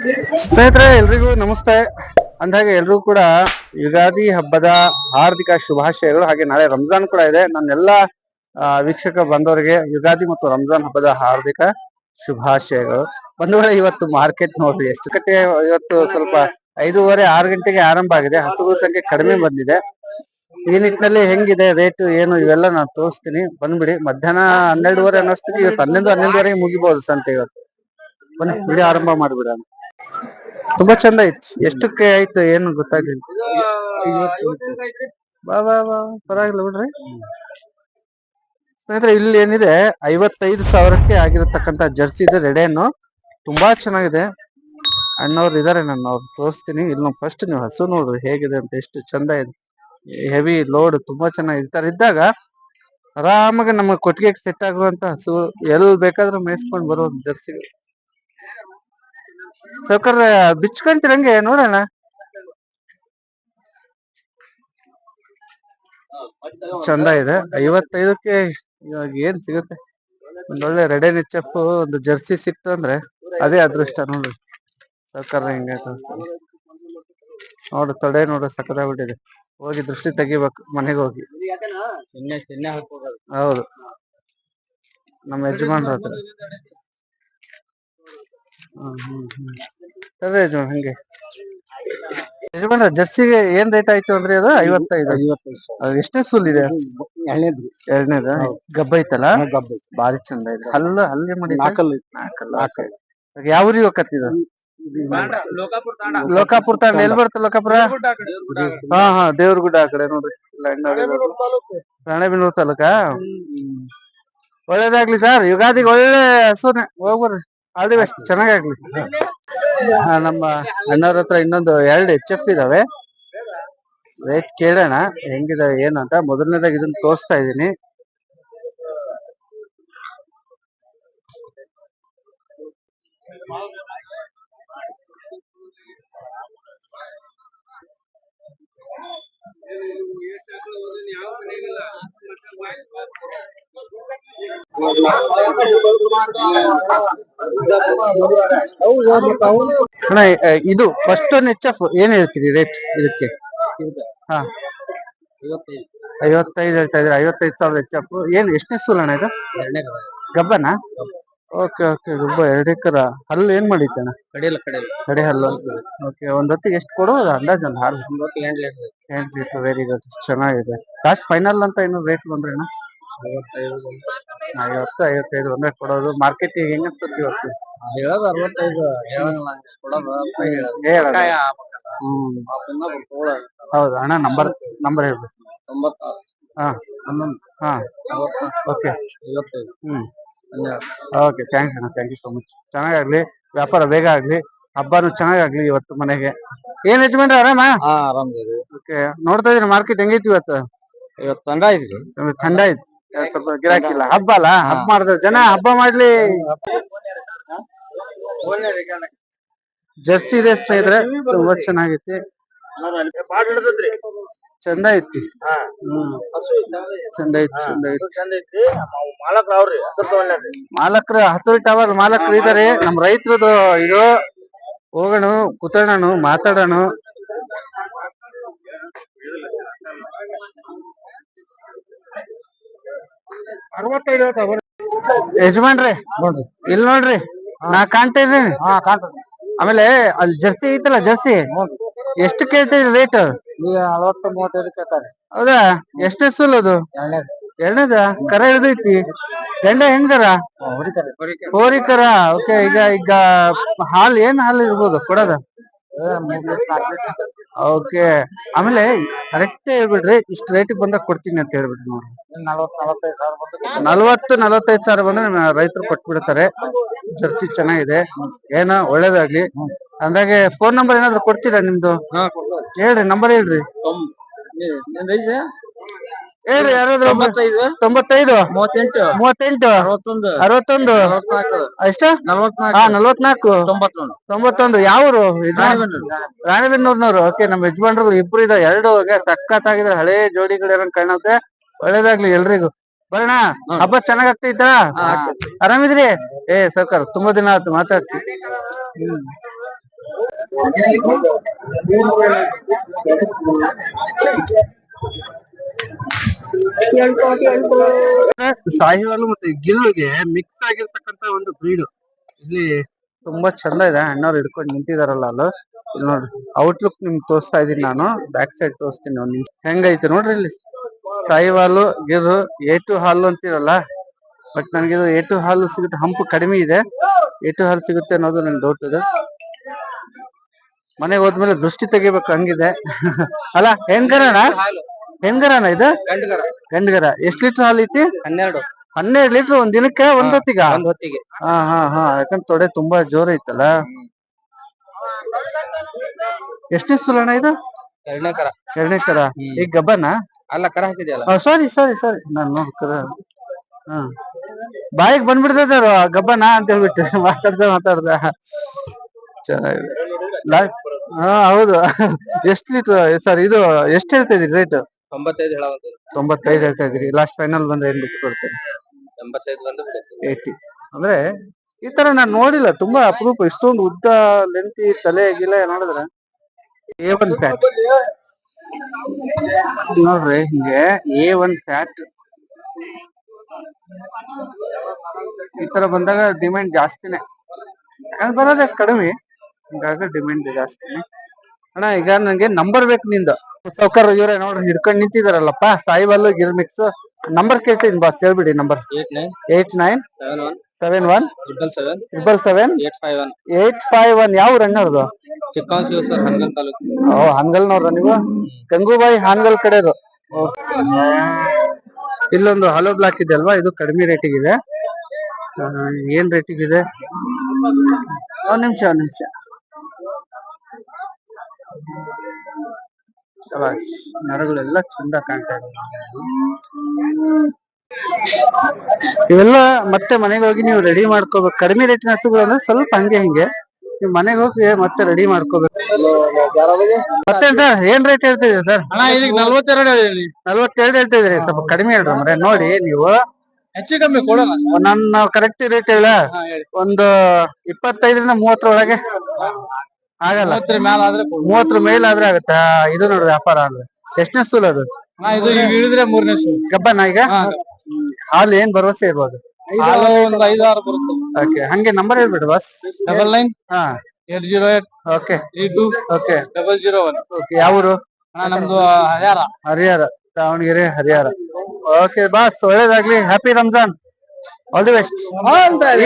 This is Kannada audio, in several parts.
ಸ್ನೇಹಿತರೆ, ಎಲ್ರಿಗೂ ನಮಸ್ತೆ. ಅಂದಾಗೆ ಎಲ್ರಿಗೂ ಕೂಡ ಯುಗಾದಿ ಹಬ್ಬದ ಹಾರ್ದಿಕ ಶುಭಾಶಯಗಳು ಹಾಗೆ ನಾಳೆ ರಂಜಾನ್ ಕೂಡ ಇದೆ. ನನ್ನೆಲ್ಲ ವೀಕ್ಷಕ ಬಂದವರಿಗೆ ಯುಗಾದಿ ಮತ್ತು ರಂಜಾನ್ ಹಬ್ಬದ ಹಾರ್ದಿಕ ಶುಭಾಶಯಗಳು. ಬಂಧುಗಳೇ ಇವತ್ತು ಮಾರ್ಕೆಟ್ ನೋಡ್ರಿ ಎಷ್ಟು ಕಟ್ಟೆ ಇವತ್ತು ಸ್ವಲ್ಪ ಐದೂವರೆ, ಆರು ಗಂಟೆಗೆ ಆರಂಭ ಆಗಿದೆ. ಹಸುಗಳ ಸಂಖ್ಯೆ ಕಡಿಮೆ ಬಂದಿದೆ. ಈ ನಿಟ್ಟಿನಲ್ಲಿ ಹೆಂಗಿದೆ, ರೇಟ್ ಏನು, ಇವೆಲ್ಲ ನಾನು ತೋರಿಸ್ತೀನಿ. ಬಂದ್ಬಿಡಿ. ಮಧ್ಯಾಹ್ನ ಹನ್ನೆರಡುವರೆ ಅನ್ನೋಷ್ಟಕ್ಕೆ ಇವತ್ತು ಹನ್ನೊಂದು, ಹನ್ನೊಂದುವರೆಗೆ ಮುಗಿಬಹುದು ಸಂತೆ ಇವತ್ತು. ಬನ್ನಿ ವಿಡಿಯೋ ಆರಂಭ ಮಾಡ್ಬಿಡೋಣ. ತುಂಬಾ ಚಂದ ಇತ್ತು ಎಷ್ಟಕ್ಕೆ ಆಯ್ತು ಏನು ಗೊತ್ತಾಗ್ಲಿಲ್ಲ. ಬಾ ಬಾ ಬಾ, ಪರವಾಗಿಲ್ಲ ಬಿಡ್ರಿ. ಸ್ನೇಹಿತರೆ, ಇಲ್ಲಿ ಏನಿದೆ, ಐವತ್ತೈದು ಸಾವಿರಕ್ಕೆ ಆಗಿರತಕ್ಕಂತ ಜರ್ಸಿ ಇದೆ ರೆಡೆಯನ್ನು ತುಂಬಾ ಚೆನ್ನಾಗಿದೆ. ಅಣ್ಣವ್ರು ಇದಾರೆ, ನಾನು ಅವ್ರು ತೋರಿಸ್ತೀನಿ. ಇಲ್ಲಿ ಫಸ್ಟ್ ನೀವು ಹಸು ನೋಡ್ರಿ ಹೇಗಿದೆ ಅಂತ, ಎಷ್ಟು ಚಂದ ಇದೆ. ಹೆವಿ ಲೋಡ್ ತುಂಬಾ ಚೆನ್ನಾಗಿ ತರ ಇದ್ದಾಗ ಆರಾಮಾಗಿ ನಮ್ಮ ಕೊಟ್ಟಿಗೆಗೆ ಸೆಟ್ ಆಗುವಂತ ಹಸು ಎಲ್ಲಿ ಬೇಕಾದ್ರೂ ಮೇಯಿಸ್ಕೊಂಡು ಬರೋ ಜರ್ಸಿ ಸಾವ್ಕಾರ ಬಿಚ್ಕೊಂತೀರಂಗೆ ನೋಡೋಣ. ಚಂದ ಇದೆ. ಐವತ್ತೈದಕ್ಕೆ ಇವಾಗ ಏನ್ ಸಿಗುತ್ತೆ? ಒಂದೊಳ್ಳೆ ರೆಡ್ ಎಚ್ ಎಫ್ ಒಂದು ಜರ್ಸಿ ಸಿಕ್ತು ಅಂದ್ರೆ ಅದೇ ಅದೃಷ್ಟ ನೋಡ್ರಿ ಸಾವ್ಕಾರ ಹಿಂಗೆ ನೋಡು ತೊಡೆ ನೋಡು ಸಕದಾಗ್ಬಿಟ್ಟಿದೆ ಹೋಗಿ ದೃಷ್ಟಿ ತೆಗಿಬೇಕು ಮನೆಗೆ ಹೋಗಿ. ಹೌದು. ನಮ್ಮ ಯಜಮಾನ್ರ ಹತ್ರ. ಅದೇ ಯಜಮಾನ್ ಹಂಗೆ. ಯಜಮಾನ್ ಜರ್ಸಿಗೆ ಏನ್ ರೇಟ್ ಆಯ್ತು ಅಂದ್ರೆ ಅದು ಐವತ್ತೈದು. ಅದು ಎಷ್ಟನೇ ಸೂಲ್ ಇದೆ? ಎರಡನೇದ. ಗಬ್ಬ ಐತಲ್ಲ? ಬಾರಿ ಚಂದ ಇದೆ ಅಲ್ಲ ಹಲ್ಲೆ ಮಾಡಿ ಯಾವ ಊರಿಗೆ ಹೋಗತ್ತಿದ ಲೋಕಾಪುರ ತಾಂಡ ಎಲ್ ಬರುತ್ತೆ ಲೋಕಾಪುರ? ಹಾ ಹಾ ದೇವ್ರಗುಡ್ಡ ಆ ಕಡೆ ನೋಡ್ರಿ. ರಾಣೆಬೆನ್ನೂರು ತಾಲೂಕಾ. ಒಳ್ಳೇದಾಗ್ಲಿ ಸರ್. ಯುಗಾದಿಗೆ ಒಳ್ಳೆ ಹಸುನೆ ಹೋಗ್ಬರ್ರಿ ಆಲ್ ದಿ ಬೆಸ್ಟ್ ಚೆನ್ನಾಗಾಗ್ಲಿ ನಮ್ಮ ಅಣ್ಣವ್ರ ಹತ್ರ ಇನ್ನೊಂದು ಎರಡು ಎಚ್ ಎಫ್ ಇದಾವೆ. ರೇಟ್ ಕೇಳೋಣ ಹೆಂಗಿದಾವೆ ಏನು ಅಂತ. ಮೊದಲನೇದಾಗಿ ಇದನ್ನ ತೋರಿಸ್ತಾ ಇದೀನಿ ಅಣ್ಣ ಇದು ಫಸ್ಟ್ ಒನ್ ಎಚ್ ಎಫ್ ಏನ್ ಹೇಳ್ತೀರಿ ರೇಟ್ ಇದಕ್ಕೆ? ಹಾ. ಐವತ್ತೈದು ಹೇಳ್ತಾ ಇದ್ರೆ ಐವತ್ತೈದು ಸಾವಿರ ಎಫ್ ಏನ್ ಎಷ್ಟನೇ ಸೂಲ್ ಅಣ್ಣ ಇದು? ಗಬ್ಬನ? ಓಕೆ ಓಕೆ ಗುಬ್ಬ ಎರಡು ಎಕರ ಹಲ್ಲು ಏನ್ ಮಾಡಿತ್ತಣ್ಣ ಕಡಿಯಲ್ಲ ಕಡೆಯಲ್ಲ ಕಡೆ ಹಲ್ಲು. ಓಕೆ ಒಂದ್ ಹೊತ್ತಿಗೆ ಎಷ್ಟು ಕೊಡೋದು ಅಂದಾಜ್ ಒಂದು ಹಾಲು. ಎಂಟು ಲೀಟ್ರ್. ಎಂಟು ಲೀಟ್ರ್ ವೆರಿ ಗುಡ್ ಚೆನ್ನಾಗಿದೆ. ಲಾಸ್ಟ್ ಫೈನಲ್ ಅಂತ ಏನು ರೇಟ್ ಬಂದ್ರೆ ಅಣ್ಣ? ಐವತ್ತೈದು. ಐವತ್ತು ಐವತ್ತೈದು ಒಂದೇ ಕೊಡೋದು. ಮಾರ್ಕೆಟ್ ಈಗ ಹೆಂಗ ಅನ್ಸುತ್ತೆ ಇವತ್ತು? ಹೇಳೋದು ಅರವತ್ತೈದು. ಹೇಳಂಗಿಲ್ಲ ಹಂಗೆ ಕೊಡೋದು. ಅಂತ ಹೇಳೋದು ಹೇಳೋದು. ಕಾಯ ಆಗ್ಬೇಕಲ್ಲ. ಹ್ಮ್. ಪಾಪನ್ನ ತಗೊಳ್ಳೋದು. ಹೌದು. ಅಣ್ಣ ನಂಬರ್ ನಂಬರ್ ಹೇಳ್ಬೇಕು ತೊಂಬತ್ತಾರು. ಹಾ. ಹನ್ನೊಂದು. ಹಾ. ಓಕೆ ಐವತ್ತೈದು. ಹ್ಮ್. ಓಕೆ ಥ್ಯಾಂಕ್ಸ್ ಅಣ್ಣ ಥ್ಯಾಂಕ್ ಯು ಸೋ ಮಚ್ ಚೆನ್ನಾಗಾಗ್ಲಿ ವ್ಯಾಪಾರ ಬೇಗ ಆಗ್ಲಿ ಹಬ್ಬನು ಚೆನ್ನಾಗಾಗ್ಲಿ ಇವತ್ತು ಮನೆಗೆ. ಏನ್ ಯಜಮಾನ್ರ ಆರಾಮ? ಹಾ ಓಕೆ ನೋಡ್ತಾ ಇದ್ರಿ ಮಾರ್ಕೆಟ್ ಹೆಂಗೈತಿ ಇವತ್ತು? ಇವತ್ತು ತಂಡ ಐತಿ ಸ್ವಲ್ಪ ಥಂಡ ಐತಿ ಸ್ವಲ್ಪ ಗಿರಾಕಿಲ್ಲ ಹಬ್ಬ ಅಲ್ಲ ಹಬ್ಬ ಮಾಡಿದ್ರೆ ಜನ ಹಬ್ಬ ಮಾಡ್ಲಿ. ಜರ್ಸಿ ಇದೆ ಸ್ನೇಹಿತರೆ ತುಂಬಾ ಚೆನ್ನಾಗೈತಿ. ಚಂದ ಐತಿ. ಚಂದ ಐತಿ ಚಂದ ಐತಿ. ಮಾಲಕ್ರ ಅವ್ರಿ ಹತ್ತು ಟವರ್ ಮಾಲಕ್ರು ಇದಾರೆ. ನಮ್ ರೈತರದು ಇದು ಹೋಗೋಣ ಕುತೋಣ ಮಾತಾಡೋಣ. ಯಜಮಾನ್ರಿ ನೋಡ್ರಿ ಇಲ್ಲಿ ನೋಡ್ರಿ ನಾ ಕಾಣ್ತಾ ಇದ್ದೀನಿ. ಹಾ ಕಾಣ್ತದೆ ಆಮೇಲೆ ಅಲ್ಲಿ ಜರ್ಸಿ ಐತಲ್ಲ ಜರ್ಸಿ? ಎಷ್ಟು ಕೇಳ್ತಾ ರೇಟ್ ಈಗ ನಲವತ್ತು ಮೂವತ್ತೈದು ಕೇಳ್ತಾರೆ. ಹೌದಾ? ಎಷ್ಟೇ ಸುಲ್ ಅದು? ಎರಡನೇದು? ಎರಡನೇದ ಕರ ಹಿಡ್ದೈತಿ. ಗಂಡ ಹೆಂಗರ ಹೋರಿ ಹೋರಿಕರ. ಓಕೆ ಈಗ ಈಗ ಹಾಲ್ ಏನ್ ಹಾಲ್ ಇರ್ಬೋದು? ಕೊಡೋದ? ಓಕೆ. ಆಮೇಲೆ ಕರೆಕ್ಟ್ ಹೇಳ್ಬಿಡ್ರಿ ಇಷ್ಟು ರೇಟ್ ಬಂದಾಗ ಕೊಡ್ತೀನಿ ಅಂತ ಹೇಳ್ಬಿಡ್ರಿ ನೋಡ್ರಿ ನಲವತ್ತು ನಲವತ್ತೈದು ಸಾವಿರ ಬಂದ್ರೆ ರೈತರು ಕೊಟ್ಬಿಡ್ತಾರೆ. ಜರ್ಸಿ ಚೆನ್ನಾಗಿದೆ. ಏನೋ ಒಳ್ಳೇದಾಗ್ಲಿ. ಅಂದಾಗೆ ಫೋನ್ ನಂಬರ್ ಏನಾದ್ರು ಕೊಡ್ತೀರಾ ನಿಮ್ದು? ಹೇಳ್ರಿ ನಂಬರ್ ಹೇಳ್ರಿ. ಹೇಳ್ರಿ ಯಾರಾದ್ರೂ. ತೊಂಬತ್ತೈದು. ಮೂವತ್ತೆಂಟು. ಮೂವತ್ತೆಂಟು? ಅರವತ್ತೊಂದು. ಅರವತ್ತೊಂದು? ಎಷ್ಟ? ಹಾ ನಲ್ವತ್ನಾಲ್ಕು. ತೊಂಬತ್ತೊಂದು. ತೊಂಬತ್ತೊಂದು. ಯಾವರು? ರಾಣಿಬೆನ್ನೂರು. ರಾಣಿಬೆನ್ನೂರ್ನವ್ರು. ಓಕೆ ನಮ್ಮ ಯಜಮಾನ್ರು ಇಬ್ರು ಇದ್ದಾರೆ ಎರಡು ಸಖತ್ತಾಗಿದ್ದಾರೆ. ಹಳೆ ಜೋಡಿಗಳು ಕಾಣುತ್ತೆ. ಒಳ್ಳೇದಾಗ್ಲಿ ಎಲ್ರಿಗೂ. ಬರೋಣ? ಹಬ್ಬ ಚೆನ್ನಾಗ್ ಆಗ್ತೈತಾ. ಆರಾಮಿದ್ರಿ? ಏ ಸರ್ಕಾರ ತುಂಬಾ ದಿನ ಆಯ್ತು ಮಾತಾಡ್ಸಿ. ಸಾಹಿವಾಲು ಮತ್ತೆ ಗಿಲ್ಗೆ ಮಿಕ್ಸ್ ಆಗಿರ್ತಕ್ಕಂತ ಒಂದು ಬ್ರೀಡ್ ಇಲ್ಲಿ ತುಂಬಾ ಚಂದ ಇದೆ. ಅಣ್ಣವ್ರು ಹಿಡ್ಕೊಂಡು ನಿಂತಿದಾರಲ್ಲ ಅಲ್ಲ ಇಲ್ಲಿ ನೋಡ್ರಿ ಔಟ್ಲುಕ್ ನಿಮ್ಗೆ ತೋರಿಸ್ತಾ ಇದೀನಿ ನಾನು. ಬ್ಯಾಕ್ ಸೈಡ್ ತೋರಿಸ್ತೀನಿ ಹೆಂಗೈತೆ ನೋಡ್ರಿ ಇಲ್ಲಿ? ಸಾಹಿವಾಲು ಗಿರು ಟು ಹಾಲು ಅಂತೀರಲ್ಲ? ಬಟ್ ನನಗೆ ಎ ಟು ಹಾಲು ಸಿಗುತ್ತೆ, ಹಂಪು ಕಡಿಮೆ ಇದೆ. ಎ ಟು ಹಾಲು ಸಿಗುತ್ತೆ ಅನ್ನೋದು ನನ್ ಡೌಟ್ ಇದೆ ಮನೆಗೆ ಹೋದ್ಮೇಲೆ ದೃಷ್ಟಿ ತೆಗಿಬೇಕು ಹಂಗಿದೆ. ಅಲ್ಲ ಹೆಂಗರಣ ಹೆಂಗರಣ ಇದು? ಗಂಡಗರ. ಗಂಡಗರ. ಎಷ್ಟ್ ಲೀಟರ್ ಹಾಲು ಐತಿ? ಹನ್ನೆರಡು. ಹನ್ನೆರಡು ಲೀಟರ್ ಒಂದ್ ದಿನಕ್ಕೆ ಒಂದ್ ಹೊತ್ತಿಗ? ಒಂದ್ ಹೊತ್ತಿಗೆ. ಹಾ ಹಾ ಹಾ. ಯಾಕಂದ್ರೆ ತೊಡೆ ತುಂಬಾ ಜೋರ್ ಐತಲ್ಲ? ಎಷ್ಟನೇ ಸುಲಣ ಇದು? ಎರಡನೇ ಕರ. ಎರಡನೇ ಕರ. ಈಗ ಗಬ್ಬನ ಅಲ್ಲ ಕರ ಹಾಕಿದ್ಯಲ್ಲ ಸಾರಿ ಸಾರಿ ಸಾರಿ ನಾನ್ ನೋಡ್ಕರ ಹಾ. ಬಾಯಿಗೆ ಬಂದ್ಬಿಡ್ತದ ಗಬ್ಬನ ಅಂತ ಹೇಳ್ಬಿಟ್ಟು. ಮಾತಾಡ್ದ ಮಾತಾಡ್ದ. ಚೆನ್ನಾಗಿದೆ. ಹಾ ಹೌದು. ಎಷ್ಟು ಲೀಟರ್ ಸರ್ ಇದು ಎಷ್ಟು ಹೇಳ್ತಾ ಇದೀರಿ ರೇಟ್ ತೊಂಬತ್ತೈದು ತೊಂಬತ್ತೈದು ಹೇಳ್ತಾ ಇದೀರಿ ಲಾಸ್ಟ್ ಫೈನಲ್ ಬಂದ್ರೆ ಏನ್ ಬಿಟ್ಕೊಡ್ತೇನೆ ಎಂಬತ್ತೈದು ಬಂದು ಬಿಡುತ್ತೆ. ಏಯ್ಟಿ ಅಂದ್ರೆ ಈ ತರ ನಾನ್ ನೋಡಿಲ್ಲ. ತುಂಬಾ ಅಪರೂಪ ಇಷ್ಟೊಂದು ಉದ್ದ ಲೆಂತಿ ತಲೆ ಗಿಲೆ ನೋಡಿದ್ರೆ ಎ ಒನ್ ಫ್ಯಾಟ್ ನೋಡ್ರಿ ಹಿಂಗೆ ಎ ಒನ್ ಫ್ಯಾಟ್ ಈ ತರ ಬಂದಾಗ ಡಿಮ್ಯಾಂಡ್ ಜಾಸ್ತಿನೇ. ಬರೋದೇ ಕಡಿಮೆ. ಹಿಂಗಾಗಿ ಡಿಮ್ಯಾಂಡ್ ಜಾಸ್ತಿ. ಅಣ್ಣ ಈಗ ನಂಗೆ ನಂಬರ್ ಬೇಕು ನಿಂದು. ಸೌಕರ್ ಇವ್ರೆ ನೋಡ್ರಿ ಹಿಡ್ಕೊಂಡ್ ನಿಂತಿದಾರಲ್ಲಪ್ಪ. ಸಾಯಿಬಲ್ಲು ಗಿರ್ ಮಿಕ್ಸ್ ನಂಬರ್ ಕೇಳ್ತೀನಿ ಬಾಸ್ ಹೇಳ್ಬಿಡಿ number eight nine seven one triple seven triple seven eight five one eight five one. ಯಾವ ಚಿಕ್ಕವನ್ ಶಿವ ಸರ್ ಹನಗಲ್ ತಾಲೂಕು. ಓ ಹಾನ್ಗಲ್ನವ್ರ ನೀವು? ಗಂಗೂಬಾಯಿ ಹಾನ್ಗಲ್ ಕಡೆದು. ಇಲ್ಲೊಂದು ಹಲೋ ಬ್ಲಾಕ್ ಇದೆ ಅಲ್ವಾ? ಇದು ಕಡಿಮೆ ರೇಟಿಗಿದೆ. ಏನ್ ರೇಟಿಗಿದೆ? ಇದೆ ಒಂದ್ ನಿಮಿಷ ಒಂದ್ ನಿಮಿಷ. ಶಬಾಷ್ ನರಗಳೆಲ್ಲ ಚಂದ ಕಾಣ್ತಾ ಇದೆ. ಇವೆಲ್ಲ ಮತ್ತೆ ಮನೆಗೆ ಹೋಗಿ ನೀವು ರೆಡಿ ಮಾಡ್ಕೋಬೇಕು. ಕಡಿಮೆ ರೇಟಿನ ಹಸುಗಳು ಅಂದ್ರೆ ಸ್ವಲ್ಪ ಹಂಗೆ ಹಿಂಗೆ. ನೀವು ಮನೆಗೆ ಹೋಗಿ ಮತ್ತೆ ರೆಡಿ ಮಾಡ್ಕೋಬೇಕು. ಮತ್ತೆ ಸರ್ ಏನ್ ರೇಟ್ ಹೇಳ್ತಿದ್ರಿ ಸರ್ ಅಣ್ಣ ಇದಕ್ಕೆ ನಲ್ವತ್ತೆರಡು ಹೇಳಿ ನಲ್ವತ್ತೆರಡು ಹೇಳ್ತಿದ್ರಿ ಸ್ವಲ್ಪ ಕಡಿಮೆ ಹೇಳ್ರಿ ಅಂದ್ರೆ ನೋಡಿ ನೀವು. ಹೆಚ್ಚು ಕಮ್ಮಿ ಕೊಡೋಣ. ನನ್ನ ಕರೆಕ್ಟ್ ರೇಟ್ ಹೇಳಿ. ಒಂದು ಇಪ್ಪತ್ತೈದರಿಂದ ಮೂವತ್ತರ ಒಳಗೆ ಆಗಲ್ಲ. ಮೂವತ್ತರ ಮ್ಯಾಲ ಆದ್ರೆ ಕೊಡು. ಮೂವತ್ತರ ಮೇಲೆ ಆದ್ರೆ ಆಗುತ್ತೆ. ಇದು ನೋಡ್ರಿ ವ್ಯಾಪಾರ ಅಂದ್ರೆ. ಎಷ್ಟನೇ ಸೂಲ್ ಅದು? ಅಣ್ಣ ಇದು ಈಗ ಇಳಿದ್ರೆ ಮೂರನೇ ಸು ಈಗ? ಹಾ. ಹಾಲು ಏನ್ ಭರವಸೆ ಇರ್ಬೋದು? ಹಾಲು ಒಂದು ಐದು ಆರು ಬರುತ್ತೆ. ಓಕೆ ಹಂಗೆ ನಂಬರ್ ಹೇಳ್ಬಿಡು ಬಸ್ ಡಬಲ್ ನೈನ್ ಹಾ. Eight zero eight. Okay three two okay double zero one okay ಯಾವೂರು ಅಣ್ಣ ನಮ್ದು ಹರಿಹರ. ಹರಿಹರ ದಾವಣಗೆರೆ ಹರಿಹರ. ಓಕೆ ಬಾಸ್ ಒಳ್ಳೇದಾಗ್ಲಿ. Happy Ramzan all the best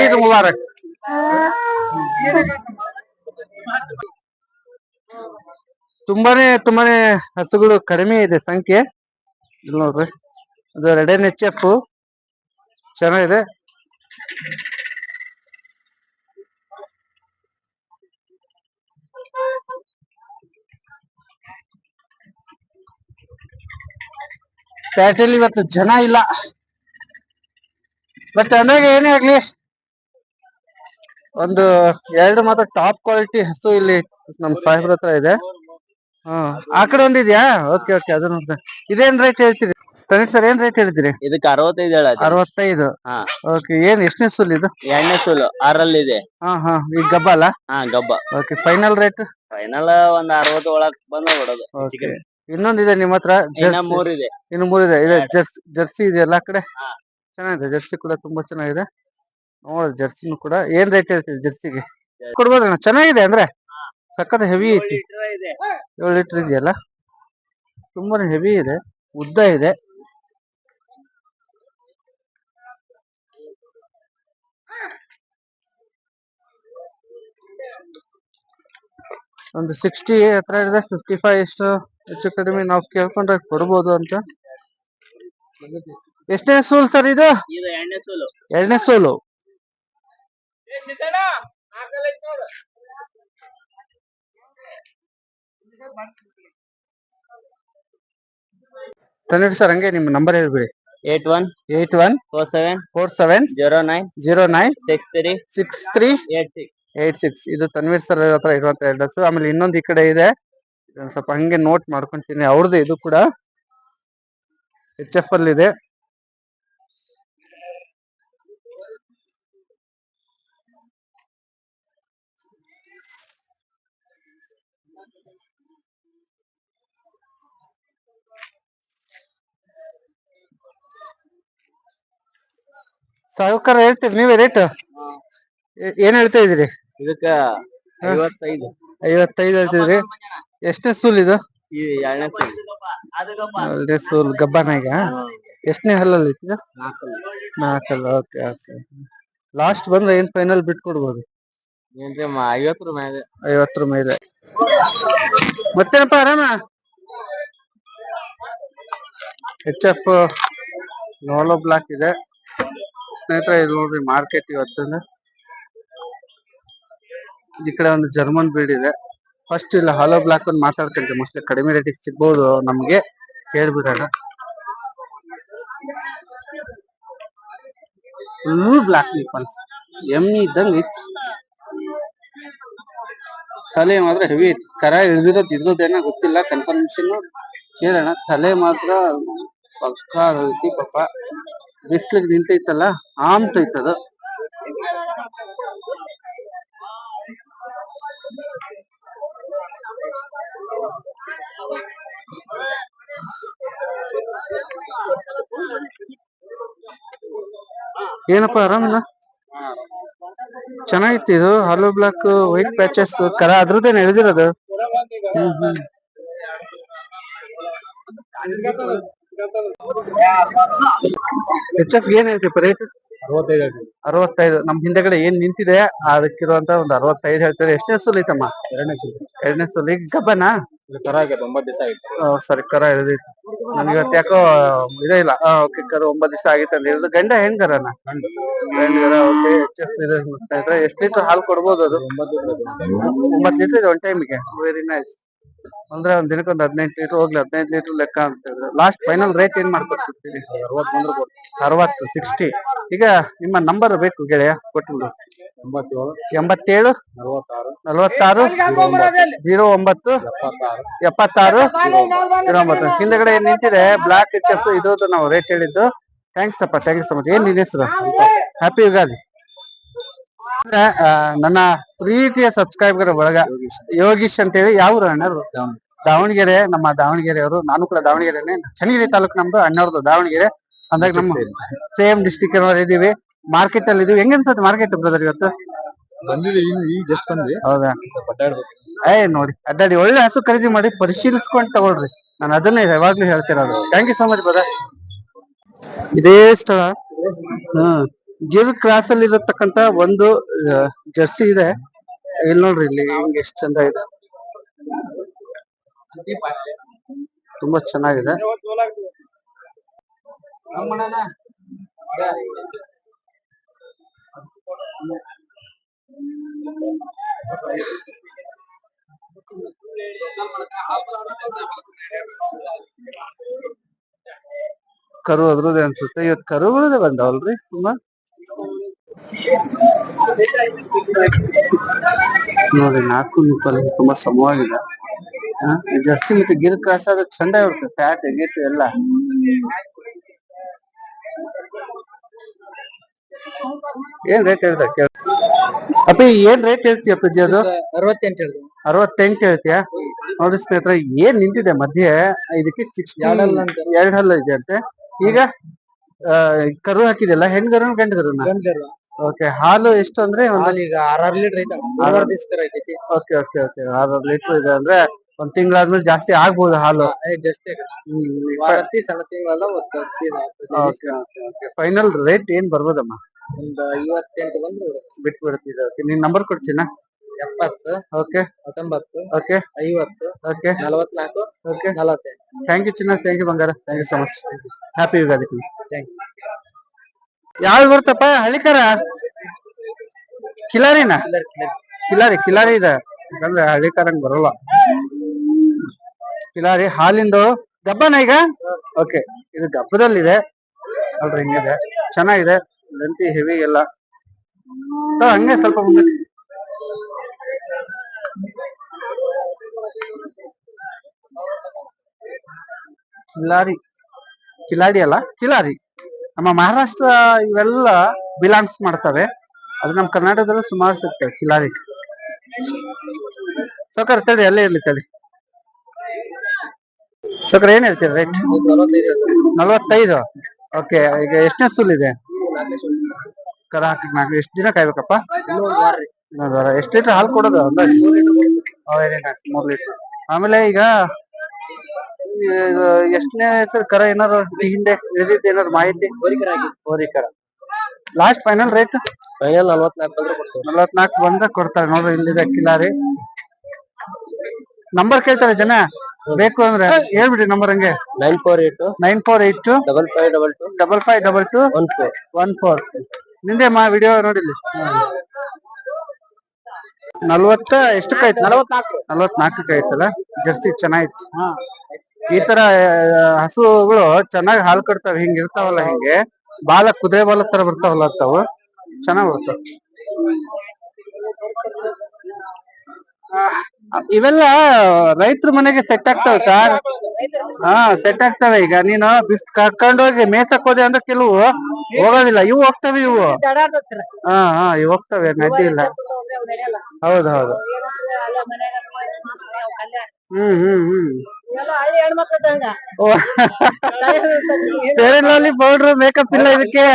Eid Mubarak ತುಂಬಾನೇ ತುಂಬಾನೇ ಹಸುಗಳು ಕಡಿಮೆ ಇದೆ ಸಂಖ್ಯೆ. ಇಲ್ಲಿ ನೋಡ್ರಿ. ಅದು ರೆಡ್ ಎನ್ ಎಚ್ ಎಫ್ ಚೆನ್ನಾಗಿದೆ ಪ್ಯಾಟೆಲ್ ಇವತ್ತು ಜನ ಇಲ್ಲ. ಬಟ್ ಅಂದಾಗ ಏನೇ ಆಗ್ಲಿ ಒಂದು ಎರಡು ಮಾತ್ರ ಟಾಪ್ ಕ್ವಾಲಿಟಿ ಹಸು ಇಲ್ಲಿ ನಮ್ ಸಾಹೇಬ್ರ ಹತ್ರ ಇದೆ. ಹ್ಮ್ ಆ ಕಡೆ ಒಂದಿದ್ಯಾ ಓಕೆ ಓಕೆ ಅದನ್ನ ಇದೇನ್ ರೇಟ್ ಹೇಳ್ತೀರಿ? ತನಿಟ್ ಸರ್ ಏನ್ ರೇಟ್ ಹೇಳ್ತೀರಿ ಇದಕ್ಕೆ ಅರವತ್ತೈದು ಹೇಳ ಅರವತ್ತೈದು? ಹಾ. ಓಕೆ ಏನ್ ಎಷ್ಟನೇ ಸುಲ್ ಇದು? ಎಣ್ಣೆ ಸುಲ್ ಆರಲ್ಲಿ ಇದೆ ಹಾ ಹಾ ಈಗ ಗಬ್ಬ ಅಲ್ಲ? ಹಾ ಗಬ್ಬ. ಓಕೆ ಫೈನಲ್ ರೇಟ್ ಫೈನಲ್ ಒಂದ್ ಅರವತ್ತು ಒಳಗ್ ಬಂದ ಬಿಡೋದು ಓಕೆ ಇನ್ನೊಂದಿದೆ ನಿಮ್ಮ ಹತ್ರ ಇನ್ನ ಜರ್ಸಿ ಮೂರ್ ಇದೆ. ಇನ್ನು ಮೂರಿದೆ ಇದೆ. ಜರ್ಸಿ ಜರ್ಸಿ ಇದೆ ಆ ಕಡೆ. ಚೆನ್ನಾಗಿದೆ ಜರ್ಸಿ ಕೂಡ ತುಂಬಾ ಚೆನ್ನಾಗಿದೆ. ನೋಡ ಜರ್ಸಿನೂ ಕೂಡ. ಏನ್ ರೇಟ್ ಹೇಳ್ತೀವಿ ಜರ್ಸಿಗೆ? ಕೊಡ್ಬೋದಣ್ಣ ಚೆನ್ನಾಗಿದೆ ಅಂದ್ರೆ? ಸಖತ್ ಹೆವಿ ಐತಿ. ಏಳು ಲೀಟರ್ ಇದೆಯಲ್ಲ? ತುಂಬಾನೇ ಹೆವಿ ಇದೆ. ಉದ್ದ ಇದೆ. ಒಂದು ಸಿಕ್ಸ್ಟಿ ಹತ್ರ ಇದೆ. ಫಿಫ್ಟಿ ಫೈವ್ ಎಷ್ಟು ಹೆಚ್ಚು ಕಡಿಮೆ ನಾವು ಕೇಳ್ಕೊಂಡ್ರೆ ಕೊಡ್ಬೋದು ಅಂತ. ಎಷ್ಟನೇ ಸೂಲ್ ಸರ್ ಇದು? ಎರಡನೇ ಸೋಲು. ತನ್ವೀರ್ ಸರ್ ಹಂಗೆ ನಿಮ್ಮ ನಂಬರ್ ಹೇಳ್ಬಿಡಿ. Eight one eight one four seven four seven zero nine zero nine six three six three eight six eight six ಇದು ತನ್ವೀರ್ ಸರ್ ಹತ್ರ ಇರುವಂತ ಅಡ್ರೆಸ್ ಆಮೇಲೆ ಇನ್ನೊಂದು ಈ ಕಡೆ ಇದೆ. ಸ್ವಲ್ಪ ಹಂಗೆ ನೋಟ್ ಮಾಡ್ಕೊಂತೀನಿ. ಅವ್ರದ್ದು ಇದು ಕೂಡ ಎಚ್ ಎಫ್ ಅಲ್ಲಿ ಇದೆ ಸಾಹುಕಾರ ಹೇಳ್ತೀರಿ ನೀವೇ ರೇಟ್ ಏನ್ ಹೇಳ್ತಾ ಇದ್ರಿ ಇದಕ್ಕ ಐವತ್ತೈದು. ಐವತ್ತೈದು ಹೇಳ್ತಿದ್ರಿ. ಎಷ್ಟನೇ ಸೂಲ್ ಇದು? ಎರಡನೇ ಎರಡನೇ ಸೂಲ್ ಗಬ್ಬಾನಾಗ ಈಗ ಎಷ್ಟನೇ ಹಲ್ಲಲ್ಲಿ ಇದು ನಾಲ್ಕು ನಾಲ್ಕಲ್ಲ ಓಕೆ ಓಕೆ. ಲಾಸ್ಟ್ ಬಂದ್ರೆ ಏನ್ ಫೈನಲ್ ಬಿಟ್ಕೊಡ್ಬೋದು? ಏನ್ರಿ ರೂಪಾಯಿ ಐವತ್ತರ ರೂಪಾಯಿ ಐವತ್ತರ ಮೇಲೆ. ಮತ್ತೇನಪ್ಪ ಆರಾಮ? ಎಚ್ ಎಫ್ ನೋಲೋ ಬ್ಲಾಕ್ ಇದೆ. ಸ್ನೇಹಿತರೆ, ಇದು ನೋಡ್ರಿ ಮಾರ್ಕೆಟ್ ಇವತ್ತು ಈ ಕಡೆ ಒಂದು ಜರ್ಮನ್ ಬೀಡ್ ಇದೆ. ಫಸ್ಟ್ ಇಲ್ಲ ಹಾಲೋ ಬ್ಲಾಕ್ ಒಂದು ಮಾತಾಡ್ಕೊಂತೀವಿ ಮೋಸ್ಟ್ಲಿ ಕಡಿಮೆ ರೇಟಿಗೆ ಸಿಗ್ಬೋದು ನಮ್ಗೆ. ಹೇಳ್ಬಿಡೋಣ. ಬ್ಲಾಕ್ ನಿಪ್ಪಲ್ಸ್ ಎಮ್ಮಿ ಇದ್ದಂಗೆ ತಲೆ ಮಾತ್ರ ಹೆವಿ ಐತಿ. ಕರ ಇಳಿದಿರೋದ್ ಇರೋದೇನೋ ಗೊತ್ತಿಲ್ಲ ಕನ್ಫರ್ಮೇಶನ್ ಕೇಳೋಣ. ತಲೆ ಮಾತ್ರ ಪಕ್ಕಾ ಐತಿ ಪಾಪ. ಬಿಸ್ಲಿಗೆ ನಿಂತೈತಲ್ಲ, ಆಮ್ತೈತದ. ಏನಪ್ಪ ಆರಾಮಿಲ್ಲ? ಚೆನ್ನಾಗಿತ್ತು ಇದು. ಹಲೋ ಬ್ಲಾಕ್ ವೈಟ್ ಪ್ಯಾಚಸ್ ಕರ ಅದ್ರದ್ದೇ ಎಚ್ ಎಫ್ ಏನ್ ರೇಟ್ ಅರವತ್ತೈದು. ನಮ್ ಹಿಂದೆಗಡೆ ಏನ್ ನಿಂತಿದೆ, ಅದಕ್ಕಿರುವಂತ ಒಂದು ಅರವತ್ತೈದು ಹೇಳ್ತಾರೆ. ಎಷ್ಟನೇ ಸೂಲ್ ಐತಮ್ಮ ಎರಡನೇ ಸುಲಿ ಎರಡನೇ ಸುಲಿ ಗಬ್ಬನ? ಇದು ಕರ ಆಗೈತೆ ಒಂಬತ್ತು ದಿವಸ ಆಯ್ತು. ಸರಿ, ಕರ ಇವತ್ತು ಯಾಕೋ ಇದೇ ಇಲ್ಲ. ಹೇಳಿದ್ರು. ಗಂಡ, ಹೆಣ್ ಕರನ ಗಂಡು. ಎಷ್ಟು ಲೀಟರ್ ಹಾಲು ಕೊಡ್ಬೋದು ಅದು? ಒಂಬತ್ತು ಒಂಬತ್ತು ಲೀಟರ್ ಇದೆ ಒನ್ ಟೈಮಿಗೆ ವೆರಿ ನೈಸ್ ಅಂದ್ರೆ ಒಂದ್ ದಿನಕ್ಕೆ ಒಂದು ಹದಿನೆಂಟು ಲೀಟರ್ ಹೋಗ್ಲಿ ಹದಿನೈದು ಲೀಟರ್ ಲೆಕ್ಕ ಅಂತ ಹೇಳಿದ್ರೆ ಲಾಸ್ಟ್ ಫೈನಲ್ ರೇಟ್ ಏನ್ ಮಾಡ್ಕೊಡ್ತೀರಿ ಅರವತ್ತು ಬಂದ್ರೆ ಕೊಡ್ತೀನಿ ಅರವತ್ತು ಸಿಕ್ಸ್ಟಿ ಈಗ ನಿಮ್ಮ ನಂಬರ್ ಬೇಕು ಗೆಳೆಯ ಕೊಟ್ಟು ಎಂಬತ್ತೇಳು. ಎಂಬತ್ತೇಳು ನಲವತ್ತಾರು. ನಲವತ್ತಾರು ಜೀರೋ ಒಂಬತ್ತು. ಎಪ್ಪತ್ತಾರು ಜೀರೋ ಒಂಬತ್ತು. ಹಿಂದೆಗಡೆ ಏನ್ ನಿಂತಿದೆ? ಬ್ಲಾಕ್ ಇದು ನಾವು ರೇಟ್ ಹೇಳಿದ್ದು. ಥ್ಯಾಂಕ್ಸ್ ಅಪ್ಪ ಥ್ಯಾಂಕ್ ಯು ಸೊ ಮಚ್ ಏನ್ ನಿನ್ನ ಹೆಸರು? ಹ್ಯಾಪಿ ಯುಗಾದಿ ಆ, ನನ್ನ ಪ್ರೀತಿಯ ಸಬ್ಸ್ಕ್ರೈಬರ್ ಒಳಗ ಯೋಗೀಶ್ ಅಂತ ಹೇಳಿ ಯಾವ ಊರು ಅಣ್ಣರು ದಾವಣಗೆರೆ ನಮ್ಮ ದಾವಣಗೆರೆಯವರು ನಾನು ಕೂಡ ದಾವಣಗೆರೆನೆ. ಚನ್ನಗಿರಿ ತಾಲೂಕು ನಮ್ದು ಅಣ್ಣವ್ರದ್ದು ದಾವಣಗೆರೆ. ಅಂದಾಗ ನಮ್ಮ ಸೇಮ್ ಡಿಸ್ಟಿಕ್ ಇದೀವಿ. ಮಾರ್ಕೆಟ್ ಅಲ್ಲಿ ಇದೀವಿ. ಹೆಂಗ್ ಅನ್ಸುತ್ತೆ ಮಾರ್ಕೆಟ್ ಬ್ರದರ್ ಇವತ್ತು? ಜಸ್ಟ್ ಬಂದ್ವಿ ಹೌದಾ? ಏ ನೋಡಿ ಅಡ್ಡಾಡಿ ಒಳ್ಳೆ ಹಸು ಖರೀದಿ ಮಾಡಿ ಪರಿಶೀಲಿಸ್ಕೊಂಡು ತಗೊಳ್ರಿ. ನಾನು ಅದನ್ನೇ ಯಾವಾಗ್ಲೂ ಹೇಳ್ತಿರೋದು. Thank you so much brother ಇದೇ ಸ್ಥಳ. ಹ್ಮ್. ಗಿರ್ ಕ್ರಾಸ್ ಅಲ್ಲಿ ಇರತಕ್ಕಂತ ಒಂದು ಜರ್ಸಿ ಇದೆ. ಇಲ್ಲಿ ನೋಡ್ರಿ ಇಲ್ಲಿ ಹಿಂಗ್ ಎಷ್ಟ್ ಚಂದ ಇದೆ. ತುಂಬಾ ಚೆನ್ನಾಗಿದೆ. ಕರು ಅದ್ರದೇ ಅನ್ಸುತ್ತೆ. ಇವತ್ತು ಕರುಗಳದೇ ಬಂದಾವಲ್ರಿ ತುಂಬಾ? ನೋಡಿ ನಾಲ್ಕು ನಿಪ್ಪಲ್ ತುಂಬಾ ಸಮವಾಗಿದೆ. ಜರ್ಸಿ ಮತ್ತೆ ಗಿರ್ ಕ್ರಾಸ್ ಆದ್ರೆ ಚಂದ ಇರುತ್ತೆ ಫ್ಯಾಟ್ ಗೀಟ್ ಎಲ್ಲ. ಏನ್ ರೇಟ್ ಹೇಳ್ದ? ಕೇಳ ಅಪ್ಪಿ ಏನ್ ರೇಟ್ ಹೇಳ್ತೀಯ ಅಪ್ಪಾಜಿ ಅದು? ಅರವತ್ತೆಂಟು ಹೇಳಿದ್ರು ಅರವತ್ತೆಂಟು ಹೇಳ್ತೀಯ? ನೋಡಿ ಸ್ನೇಹಿತರೆ ಏನ್ ನಿಂತಿದೆ ಮಧ್ಯೆ? ಇದಕ್ಕೆ ಸಿಕ್ಸ್ ಎರಡ್ ಹಲ್ಲು ಇದೆ ಅಂತೆ. ಈಗ ಕರು ಹಾಕಿದೆಲ್ಲ ಹೆಣ್ಗರು ಗಂಡಗರು ಓಕೆ ಹಾಲು ಎಷ್ಟು ಅಂದ್ರೆ ಒಂದು ಹಾಲು ಈಗ ಆರಾರು ಲೀಟರ್ ಐತೆ. ಆರಾರು ಐತೈತಿ ಓಕೆ ಓಕೆ ಓಕೆ ಆರಾರು ಲೀಟರ್ ಇದೆ ಅಂದ್ರೆ ಒಂದ್ ತಿಂಗಳಾದ್ಮೇಲೆ ಜಾಸ್ತಿ ಆಗ್ಬೋದು ಹಾಲು. ಜಾಸ್ತಿ ವಾರತ್ತಿ ಸಣ್ಣ ತಿಂಗಳಲ್ಲ ಒಂದು ಫೈನಲ್ ರೇಟ್ ಏನ್ ಬರ್ಬೋದಮ್ಮ? ಒಂದು ಐವತ್ತೆಂಟು ಬಂದ್ರೆ ಬಿಟ್ಬಿಡ್ತಿದೆ. ಓಕೆ ನಿನ್ ನಂಬರ್ ಕೊಡ್ತೀನ? ಎಪ್ಪತ್ತು. ಓಕೆ ಹತ್ತೊಂಬತ್ತು. ಓಕೆ ಐವತ್ತು. ಓಕೆ ನಲವತ್ನಾಲ್ಕು. ಓಕೆ ನಲವತ್ತೆಂಟು. ಥ್ಯಾಂಕ್ ಯು ಚಿನ್ನ. ಥ್ಯಾಂಕ್ ಯು ಬಂಗಾರ. Thank you so much happy Ugadi thank you ಯಾವ್ದು ಬರ್ತಪ್ಪ? ಹಳ್ಳಿಕಾರ? ಕಿಲಾರಿನ? ಕಿಲಾರಿ ಕಿಲಾರಿ ಇದೆ. ಯಾಕಂದ್ರೆ ಹಳ್ಳಿಕಾರಂಗ್ ಬರಲ್ಲ. ಕಿಲಾರಿ ಹಾಲಿಂದು ಗಬ್ಬನ ಈಗ? ಓಕೆ ಇದು ಗಬ್ಬದಲ್ಲಿದೆ. ಅಲ್ರಿ ಹಿಂಗಿದೆ. ಚೆನ್ನಾಗಿದೆ. ಲೆಂತಿ ಹೆವಿ ಎಲ್ಲ. ಹಂಗೆ ಸ್ವಲ್ಪ ಮುಂದಕ್ಕೆ ಕಿಲಾರಿ. ಕಿಲಾಡಿ ಅಲ್ಲ? ಕಿಲಾರಿ. ನಮ್ಮ ಮಹಾರಾಷ್ಟ್ರ ಇವೆಲ್ಲ ಬಿಲಾಂಗ್ಸ್ ಮಾಡ್ತವೆ. ಅದು ನಮ್ಮ ಕರ್ನಾಟಕದಲ್ಲೂ ಸುಮಾರು ಸಿಗ್ತವೆ ಕಿಲಾರಿ ಸೌಕರ್ ತಡಿ, ಅಲ್ಲೇ ಇರ್ಲಿ ತಡಿ. ಸೌಕರ್ ಏನ್ ಹೇಳ್ತೀರಿ ರೇಟ್ ನಲ್ವತ್ತೈದು. ಓಕೆ ಈಗ ಎಷ್ಟನೇ ಸುಲ್ ಇದೆ? ಕರ ಹಾಕಿ ಎಷ್ಟು ದಿನ ಕಾಯ್ಬೇಕಪ್ಪ? ಎಷ್ಟು ಲೀಟರ್ ಹಾಲು ಕೊಡೋದು? ಲೀಟರ್. ಆಮೇಲೆ ಈಗ ಎಷ್ಟನೇ ಹೆಸರು ಕರ ಏನಾರು ಈ ಹಿಂದೆ ಇಳಿದಿದ್ದು ಏನಾರು ಮಾಹಿತಿ? ಹೋರಿಕರ. ಲಾಸ್ಟ್ ಫೈನಲ್ ರೇಟ್ ಫೈನಲ್ ನಲ್ವತ್ನಾಲ್ಕು ಬಂದ್ರೆ ಕೊಡ್ತಾರೆ ನಲವತ್ನಾಲ್ಕು ಬಂದ್ರೆ ಕೊಡ್ತಾರೆ. ನೋಡ್ರಿ ಇಲ್ಲಿದೆ ಕಿಲಾರಿ. ನಂಬರ್ ಕೇಳ್ತಾರೆ ಜನ? ಬೇಕು ಅಂದ್ರೆ ಹೇಳ್ಬಿಡಿ ನಂಬರ್ ಹಂಗೆ. Nine four eight nine four eight two double five double two double five double two one four one four ನಿಂದೆ ಮಾ ವಿಡಿಯೋ ನೋಡಿಲ್ಲಿ. ನಲ್ವತ್ತ ಎಷ್ಟಕ್ಕಾಯ್ತು ನಲ್ವತ್ನಾಲ್ಕು. ನಲ್ವತ್ನಾಲ್ಕು ಆಯ್ತಲ್ಲ ಜರ್ಸಿ ಚೆನ್ನಾಗಿತ್ತು. ಈ ತರ ಹಸುಗಳು ಚೆನ್ನಾಗಿ ಹಾಲ್ ಕಡ್ತಾವ ಹಿಂಗ್ ಇರ್ತಾವಲ್ಲ ಹಿಂಗೆ. ಬಾಲ ಕುದುರೆ ಬಾಲ ತರ ಬರ್ತಾವಲ್ಲ ತಾವು ಚೆನ್ನಾಗ್ ಬರ್ತಾವ ಇವೆಲ್ಲ ರೈತರ ಮನೆಗೆ ಸೆಟ್ ಆಗ್ತಾವ ಸರ್. ಹಾ ಸೆಟ್ ಆಗ್ತಾವ ಈಗ. ನೀನು ಬಿಸ್ ಕರ್ಕೊಂಡೋಗಿ ಮೇಸಕ್ ಅಂದ್ರೆ ಕೆಲವು ಹೋಗೋದಿಲ್ಲ. ಇವು ಹೋಗ್ತವೆ ಇವು. ಹಾ ಹಾ, ಇವು ಹೋಗ್ತವೆ ನದಿ ಇಲ್ಲ. ಹೌದೌದು ಹೌದು. ಹ್ಮ್ ಹ್ಮ್ ಹ್ಮ್. ಫೇರ್ ಲವ್ಲಿ ಪೌಡರ್ ಮೇಕಪ್ ಇಲ್ಲ ಇದಕ್ಕೆ.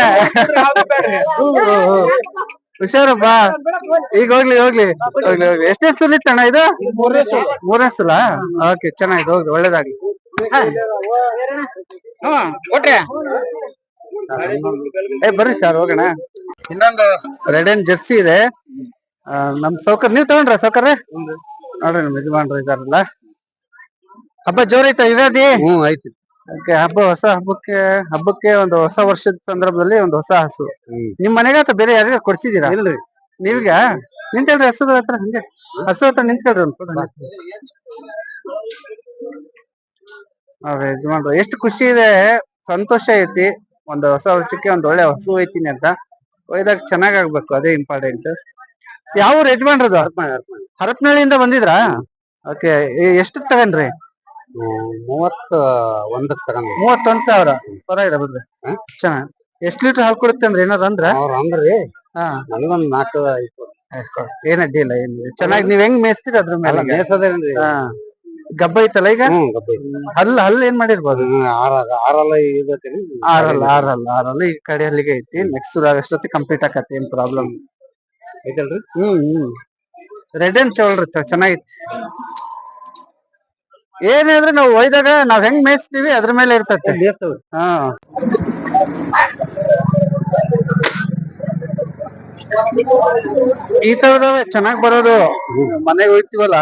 ಹ್ಮ್, ಹ್ಮ್, ಹ್ಮ್. ಹುಷಾರಪ್ಪ ಈಗ ಹೋಗ್ಲಿ ಹೋಗ್ಲಿ ಹೋಗ್ಲಿ ಹೋಗ್ಲಿ. ಎಷ್ಟನೇ ಸುಲಿತ್ತಣ್ಣ ಇದು? ಮೂರನೇ ಸುಲ ಓಕೆ ಚೆನ್ನಾಗಿದೆ ಹೋಗ್ಲಿ ಒಳ್ಳೇದಾಗ್ಲಿ. ಏ ಬರ್ರಿ ಸರ್ ಹೋಗೋಣ. ಇನ್ನೊಂದು ರೆಡ್ ಅಂಡ್ ಜರ್ಸಿ ಇದೆ. ನಮ್ ಸೌಕರ್ ನೀವ್ ತಗೊಂಡ್ರ ಸೌಕರ್ಯ ನೋಡ್ರಿ ನಮ್ ಯಜಮಾನ್ರು ಇದಾರಲ್ಲ. ಹಬ್ಬ ಜೋರೈತ ಯುಗಾದಿ? ಹ್ಮ್ ಐತಿ ಓಕೆ ಹಬ್ಬ ಹೊಸ ಹಬ್ಬಕ್ಕೆ ಹಬ್ಬಕ್ಕೆ ಒಂದು ಹೊಸ ವರ್ಷದ ಸಂದರ್ಭದಲ್ಲಿ ಒಂದು ಹೊಸ ಹಸು. ನಿಮ್ ಮನೆಗೆ ಅಥವಾ ಬೇರೆ ಯಾರಿಗ ಕೊಡ್ಸಿದೀರಾ ಇಲ್ರಿ ನೀವ್ಗ? ನಿಂತೇಳ್ರಿ ಹಸುಗಳ ಹತ್ರ ಹಂಗೆ. ಹಸು ಹತ್ರ ನಿಂತ್ಕೊಳ್ರಿ ಒಂದು ಎಷ್ಟು ಖುಷಿ ಇದೆ. ಸಂತೋಷ ಐತಿ. ಒಂದು ಹೊಸ ವರ್ಷಕ್ಕೆ ಒಂದ್ ಒಳ್ಳೆ ಹಸು ಐತಿನಿ ಅಂತ. ಒಯ್ದಾಗ ಚೆನ್ನಾಗ್ ಆಗ್ಬೇಕು ಅದೇ ಇಂಪಾರ್ಟೆಂಟ್ ಯಾವ ಯಜಮಾನ್ರದು? ಹರಪನಹಳ್ಳಿಯಿಂದ ಬಂದಿದ್ರಾ? ಓಕೆ ಎಷ್ಟು ತಗೊಂಡ್ರಿ? ಮೂವತ್ತ ಒಂದಕ್ಕೆ ತಗೊಂಡ್. ಮೂವತ್ತೊಂದ್ ಸಾವಿರ? ಪರವಾಗಿಲ್ಲ ಬಿಡ್ರಿ. ಚೆನ್ನಾಗ್. ಎಷ್ಟ್ ಲೀಟರ್ ಹಾಲು ಕೊಡುತ್ತೆ ಅಂದ್ರೆ ಏನಾರ ಅಂದ್ರ? ಅವ್ರ ಅಂದ್ರಿ. ಹಾ. ನನಗೊಂದ್ ನಾಲ್ಕ ಐದು. ಏನ್ ಅಡ್ಡಿ ಇಲ್ಲ ಏನ್ ಚೆನ್ನಾಗಿ ನೀವ್ ಹೆಂಗ್ ಮೇಯಿಸ್ತೀರ ಅದ್ರ ಮೇಲೆ ಮೇಸದೇನ್ರಿ ಹಾ. ಗಬ್ಬ ಐತಲ್ಲ ಈಗ? ಹ್ಮ್ ಗಬ್ಬಿ ಹಲ್ಲ ಹಲ್ಲ ಏನ್ ಮಾಡಿರ್ಬೋದು? ಆರಲ್ಲ ಇದತ್ತೀನಿ ಆರಲ್ಲ ಆರಲ್ಲ ಆರಲ್ಲ. ಈ ಕಡೆ ಅಲ್ಲಿಗೆ ಐತಿ. ನೆಕ್ಸ್ಟ್ ಅಷ್ಟೊತ್ತಿ ಕಂಪ್ಲೀಟ್ ಆಕತಿ ಏನ್ ಪ್ರಾಬ್ಲಮ್ ಐತಲ್ರಿ? ಹ್ಮ್ ಹ್ಮ್. ರೆಡ್ ಅಂಡ್ ಚೌಲ್ರಿ ಚೆನ್ನಾಗಿತ್ತು ಅಂದ್ರೆ ನಾವು ಒಯ್ದಾಗ ನಾವ್ ಹೆಂಗ್ ಮೇಯಿಸ್ತೀವಿ ಅದ್ರ ಮೇಲೆ ಇರ್ತೈತೆ. ಹಾ. ಈ ತರದವೆ ಚೆನ್ನಾಗ್ ಬರೋದು. ಮನೆಗೆ ಹೋಯ್ತಿವಲ್ಲ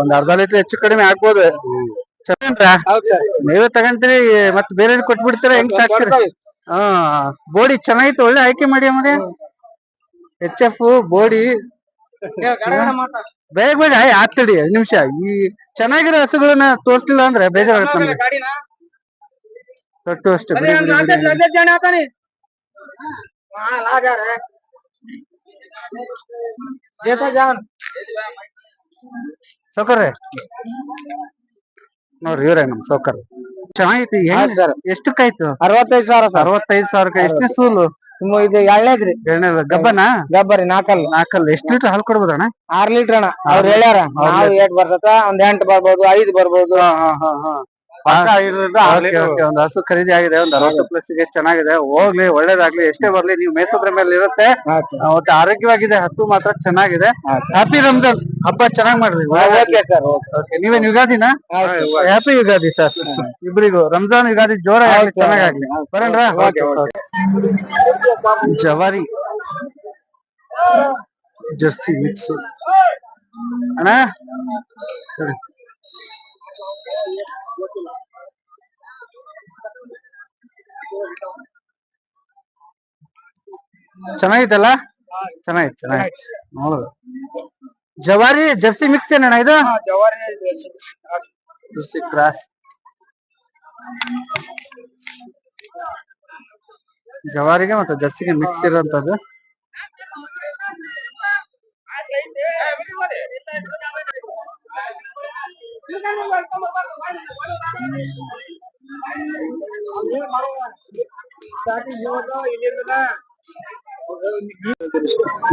ಒಂದ್ ಅರ್ಧ ಲೀಟರ್ ಹೆಚ್ಚು ಕಡಿಮೆ ಆಗ್ಬೋದು ನೀವೇ ತಗಂತೀರಿ ಮತ್ ಬೇರೆ ಕೊಟ್ಬಿಡ್ತೀರ ಹೆಂಗ್ ಸಾಕ್ತೀರಿ? ಹಾ ಬೋಡಿ ಚೆನ್ನಾಗಿತ್ತು ಒಳ್ಳೆ ಆಯ್ಕೆ ಮಾಡಿ ಅಮ್ಮನೆ ಎಚ್ ಎಫ್ ಬೋಡಿ. ಬೇಗ ಬೇಗ ಆಗ್ತಡಿ ಐದ್ ನಿಮಿಷ. ಈ ಚೆನ್ನಾಗಿರೋ ಹಸುಗಳನ್ನ ತೋರ್ಸ್ಲಿಲ್ಲ ಅಂದ್ರೆ ಬೇಜಾರಾಗುತ್ತೆ ನಮ್ಗೆ. ತೊಟ್ಟು ಅಷ್ಟೇ ಬಿಡಿ, ಬಿಡಿ, ಬಿಡಿ. ಸೌಕರ್ಯ. ನೋಡ್ರಿ ಇವ್ರೆ ನಮ್ ಸೌಕರ್ಯ. ಚೆನ್ನಾಗೈತಿ ಹೆಂಗ್ ಎಷ್ಟಕ್ಕಾಯ್ತು? ಅರವತ್ತೈದು ಸಾವಿರ ಸರ್. ಅರವತ್ತೈದು ಸಾವಿರಕ್ಕೆ ಎಷ್ಟು ಸೂಲು? ಇದು ಎಳ್ಳೇದ್ರಿ ಎರಡನೇ ಗಬ್ಬನ? ಗಬ್ಬರಿ ನಾಲ್ಕಲ್ ನಾಕಲ್ ಎಷ್ಟು ಲೀಟರ್ ಹಾಲು ಕೊಡ್ಬೋದಣ್ಣ? ಆರ್ ಲೀಟರ್ ಅಣ್ಣ. ಅವ್ರ ಹೇಳ್ಯಾರ ನಾವು ಏಟ್ ಬರ್ತದ ಒಂದ್ ಎಂಟ್ ಬರ್ಬೋದು ಐದ್ ಬರ್ಬೋದು. ಒಂದ್ ಹಸು ಖರೀದಿ ಆಗಿದೆ ಒಂದ್ ಅರವತ್ತು ಪ್ಲಸ್ಗೆ ಚೆನ್ನಾಗಿದೆ ಹೋಗ್ಲಿ ಒಳ್ಳೇದಾಗ್ಲಿ ಎಷ್ಟೇ ಬರ್ಲಿ ನೀವು ಮೇಸೋದ್ರ ಮೇಲೆ ಇರುತ್ತೆ. ಒಟ್ಟು ಆರೋಗ್ಯವಾಗಿದೆ ಹಸು ಮಾತ್ರ ಚೆನ್ನಾಗಿದೆ. ಹ್ಯಾಪಿ ರಂಜಾನ್ ಹಬ್ಬ ಚೆನ್ನಾಗ್ ಮಾಡ್ರಿ. ನೀವೇನ್ ಯುಗಾದಿನ? ಹ್ಯಾಪಿ ಯುಗಾದಿ. ಸರ್. ಇಬ್ರಿಗೂ. ರಂಜಾನ್ ಯುಗಾದಿ sir. ಚೆನ್ನಾಗಾಗ್ಲಿ ಬರೋಣ್ರಾ? ಜವಾರಿ. ಜರ್ಸಿ ಮಿಕ್ಸ್ ಅಣ್ಣ? ಚೆನ್ನಾಗಿತ್ತಲ್ಲ? ಚೆನ್ನಾಗಿತ್ತು ಚೆನ್ನಾಗಿತ್ತು. ನೋಡುದು. ಜವಾರಿ ಜರ್ಸಿ ಮಿಕ್ಸ್ ಏನಣ್ಣ ಇದು? ಜರ್ಸಿ ಕ್ರಾಸ್ ಜವಾರಿಗೆ ಮತ್ತು ಜರ್ಸಿಗೆ ಮಿಕ್ಸ್ ಇರೋಂಥದ್ದು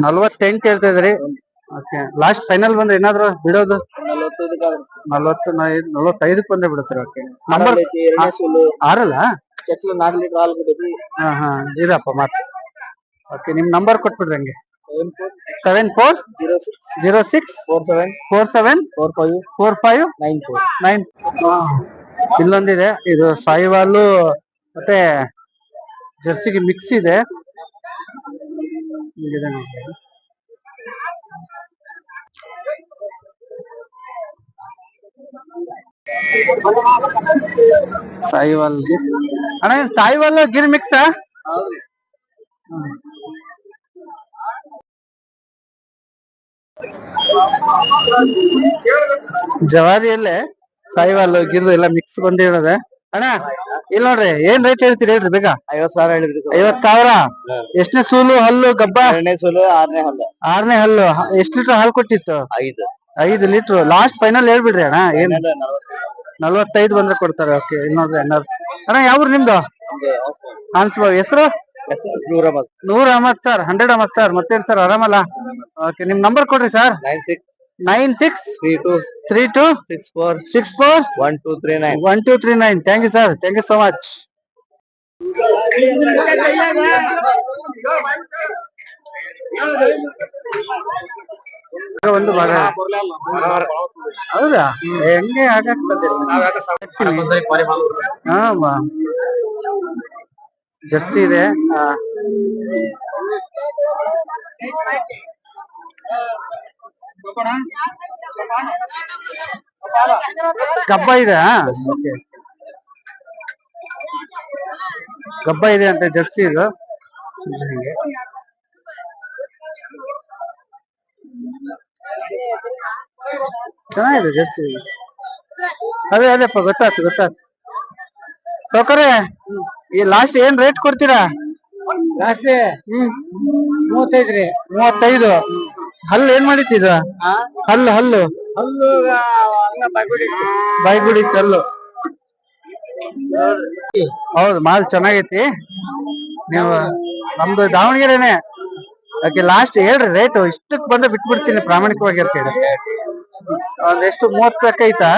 ನಲ್ವತ್ತೆಂಟು ಹೇಳ್ತಾ ಇದ್ರಿ ಓಕೆ ಲಾಸ್ಟ್ ಫೈನಲ್ ಬಂದ್ರೆ ಏನಾದ್ರು ಬಿಡೋದು? ನಲ್ವತ್ತು ನಲ್ವತ್ತೈದಕ್ಕೆ ಬಂದ್ರೆ ಬಿಡುತ್ತಾರೆ ಓಕೆ ನಂಬರ್ ಆರಲ್ಲ? ಚಚ್ಚಲು ನಾಲ್ಕು ಲೀಟರ್ ಹಾಲು ಕೊಡಬೇಕು ಹಾ ಹಾ. ಇದಪ್ಪ ಮಾತು. ಓಕೆ ನಿಮ್ ನಂಬರ್ ಕೊಟ್ಬಿಡ್ರಿ ಹಂಗೆ. Seven four zero six zero six four seven four seven four five four five nine four nine ಇಲ್ಲೊಂದಿದೆ. ಇದು ಸಾಯಿವಾಲು ಮತ್ತೆ ಜರ್ಸಿಗೆ ಮಿಕ್ಸ್ ಇದೆ. ಸಾಯಿವಾಲ್ ಗಿರ್. ಅಣ್ಣ ಸಾಯಿವಾಲ್ ಗಿರ್ ಮಿಕ್ಸ್ ಜವಾರಿಯಲ್ಲೇ ಸಾಯಿವಾಲ್ ಗಿರ್ದು ಎಲ್ಲ ಮಿಕ್ಸ್ ಬಂದಿರೋದೆ ಅಣ್ಣ ಇಲ್ಲ ನೋಡ್ರಿ ಏನ್ ರೇಟ್ ಹೇಳ್ತೀರಿ ಹೇಳ್ರಿ ಬೇಗ? ಐವತ್ ಸಾವಿರ ಹೇಳಿದ್ರಿ ಐವತ್ ಸಾವಿರ? ಎಷ್ಟನೇ ಸೂಲು ಹಲ್ಲು ಗಬ್ಬ? ಎರಡನೇ ಸೂಲು ಆರನೇ ಹಲ್ಲು. ಆರನೇ ಹಲ್ಲು. ಎಷ್ಟ್ ಲೀಟರ್ ಹಾಲು ಕೊಟ್ಟಿತ್ತು? ಐದು. ಐದು ಲೀಟರ್. ಲಾಸ್ಟ್ ಫೈನಲ್ ಹೇಳ್ಬಿಡ್ರಿ ಅಣ್ಣ ಏನ್. ನಲ್ವತ್ತೈದು. ಬಂದ್ರೆ ಕೊಡ್ತಾರೆ ಓಕೆ ನೋಡ್ರಿ ಅಣ್ಣ ಅಣ್ಣ ಯಾವ್ರು ನಿಮ್ದು? ಒಂದು ಹಾನ್ಸ್ಬಾವ್ ಹೆಸರು? Noor Ahmad. Sir hundred Ahmad sir ಮತ್ತೇನ್ ಸರ್ ಆರಾಮಲ್ಲ? ಓಕೆ ನಿಮ್ ನಂಬರ್ ಕೊಡ್ರಿ sir nine six nine six three two three two six four six four one two three nine one two three nine thank you sir thank you so much ಒಂದು ಭಾಗ ಹೌದಾ? ಹೆಂಗೆ ಆಗತ್ತದೆ ಹಾ ಜರ್ಸಿ ಇದೆ. ಆ. ಗಬ್ಬ ಇದೆ ಕಬ್ಬ ಇದೆ ಅಂತ ಜರ್ಸಿ ಇದು. ಚೆನ್ನಾಗಿದೆ ಜರ್ಸಿ ಅದೇ ಅದೇಪ್ಪ ಗೊತ್ತಾಯ್ತು ಗೊತ್ತಾಯ್ತು. ಸೌಕರ್ಯ ಈ ಲಾಸ್ಟ್ ಏನ್ ರೇಟ್ ಕೊಡ್ತೀರಾ? ಲಾಸ್ಟ್ ಮೂವತ್ತೈದ್ರಿ. ಮೂವತ್ತೈದು. ಹಲ್ಲು ಏನ್ ಮಾಡಿತ್ತಿದ ಹಲ್ಲು ಹಲ್ಲು. ಹಲ್ಲು ಬೈಗುಡಿ ಕಲ್ಲು. ಹೌದು ಮಾಲ್ ಚೆನ್ನಾಗೈತಿ. ನೀವು ನಮ್ದು ದಾವಣಗೆರೆನೆ. ಅದಕ್ಕೆ ಲಾಸ್ಟ್ ಹೇಳ್ರಿ ರೇಟ್ ಇಷ್ಟಕ್ಕೆ ಬಂದ ಬಿಟ್ಬಿಡ್ತೀನಿ ಪ್ರಾಮಾಣಿಕವಾಗಿ ಇರ್ತೀರಿ ಒಂದೆಷ್ಟು ಮೂವತ್ತಕ್ಕೆ ಐತಾ?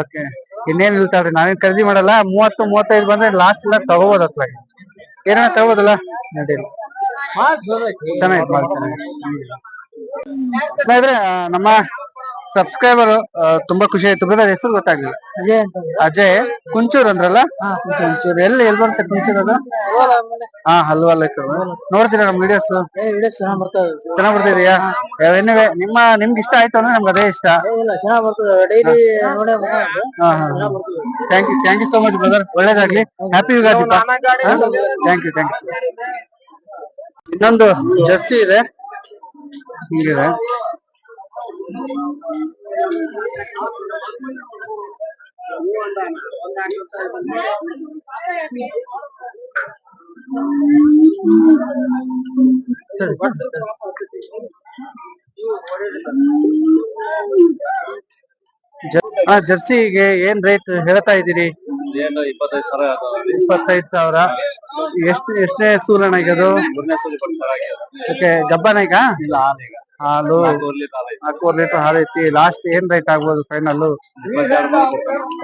ಓಕೆ. ಇನ್ನೇನ್ ಇಲ್ತಾಳ್ರಿ ನಾವೇನ್ ಖರೀದಿ ಮಾಡಲ್ಲ? ಮೂವತ್ತು ಮೂವತ್ತೈದು ಬಂದ್ರೆ ಲಾಸ್ಟ್ ಎಲ್ಲ ತಗೋಬೋದು ಅತ್ಲಾಗ ಏನಾರ ತಗೋಬೋದಲ್ಲ? ನಡೀಲಿ. ಚೆನ್ನಾಗಿ ಸ್ನೇಹಿತರೆ ನಮ್ಮ ಸಬ್ಸ್ಕ್ರೈಬರ್ ತುಂಬಾ ಖುಷಿ ಆಯ್ತು. ಬ್ರದರ್ ಹೆಸರು ಗೊತ್ತಾಗ್ಲಿಲ್ಲ. ಅಜಯ್ ಅಂತ ಅಜಯ್ ಕುಂಚೂರ್ ಅಂದ್ರಲ್ಲ? ಕುಂಚೂರ್. ಎಲ್ಲಿ ಎಲ್ಲಿ ಬರುತ್ತೆ ಕುಂಚೂರ್ ಅದು? ಹಾ ಹಲ್ವಾಲ್ ನೋಡ್ತೀರಾ ನಮ್ ವಿಡಿಯೋಸ್ ವಿಡಿಯೋ ಚೆನ್ನಾಗ್ ಬರ್ತಾ ಇದೆಯಾ ನಿಮ್ಮ ನಿಮ್ಗೆ ಇಷ್ಟ ಆಯ್ತು ಅಂದ್ರೆ ನಮ್ಗೆ ಅದೇ ಇಷ್ಟ. ಡೈಲಿ ನೋಡೇ ಹಾ ಹಾ. Thank you thank you so much brother ಒಳ್ಳೇದಾಗ್ಲಿ. Happy Ugadi thank you thank you ಇನ್ನೊಂದು ಜರ್ಸಿ ಇದೆ. ಹಿಂಗಿದೆ. ಸರಿ, ಜ- ಹಾ ಜರ್ಸಿಗೆ ಏನ್ ರೇಟ್ ಹೇಳ್ತಾ ಇದ್ದೀರಿ? ಏನು ಇಪ್ಪತ್ತೈದು ಸಾವಿರ ಇಪ್ಪತ್ತೈದು ಸಾವಿರ. ಎಷ್ಟು ಎಷ್ಟೇ ಸೂರಣ ಬರ್ತಾರೆ ಓಕೆ ಗಬ್ಬನ ಈಗ? ಇಲ್ಲ ಆರು ಈಗ. ಹಾಲು. ನಾಲ್ಕೂರು ಲೀಟರ್ ಹಾಲು ಐತಿ. ಲಾಸ್ಟ್ ಏನ್ ರೇಟ್ ಆಗ್ಬೋದು ಫೈನಲ್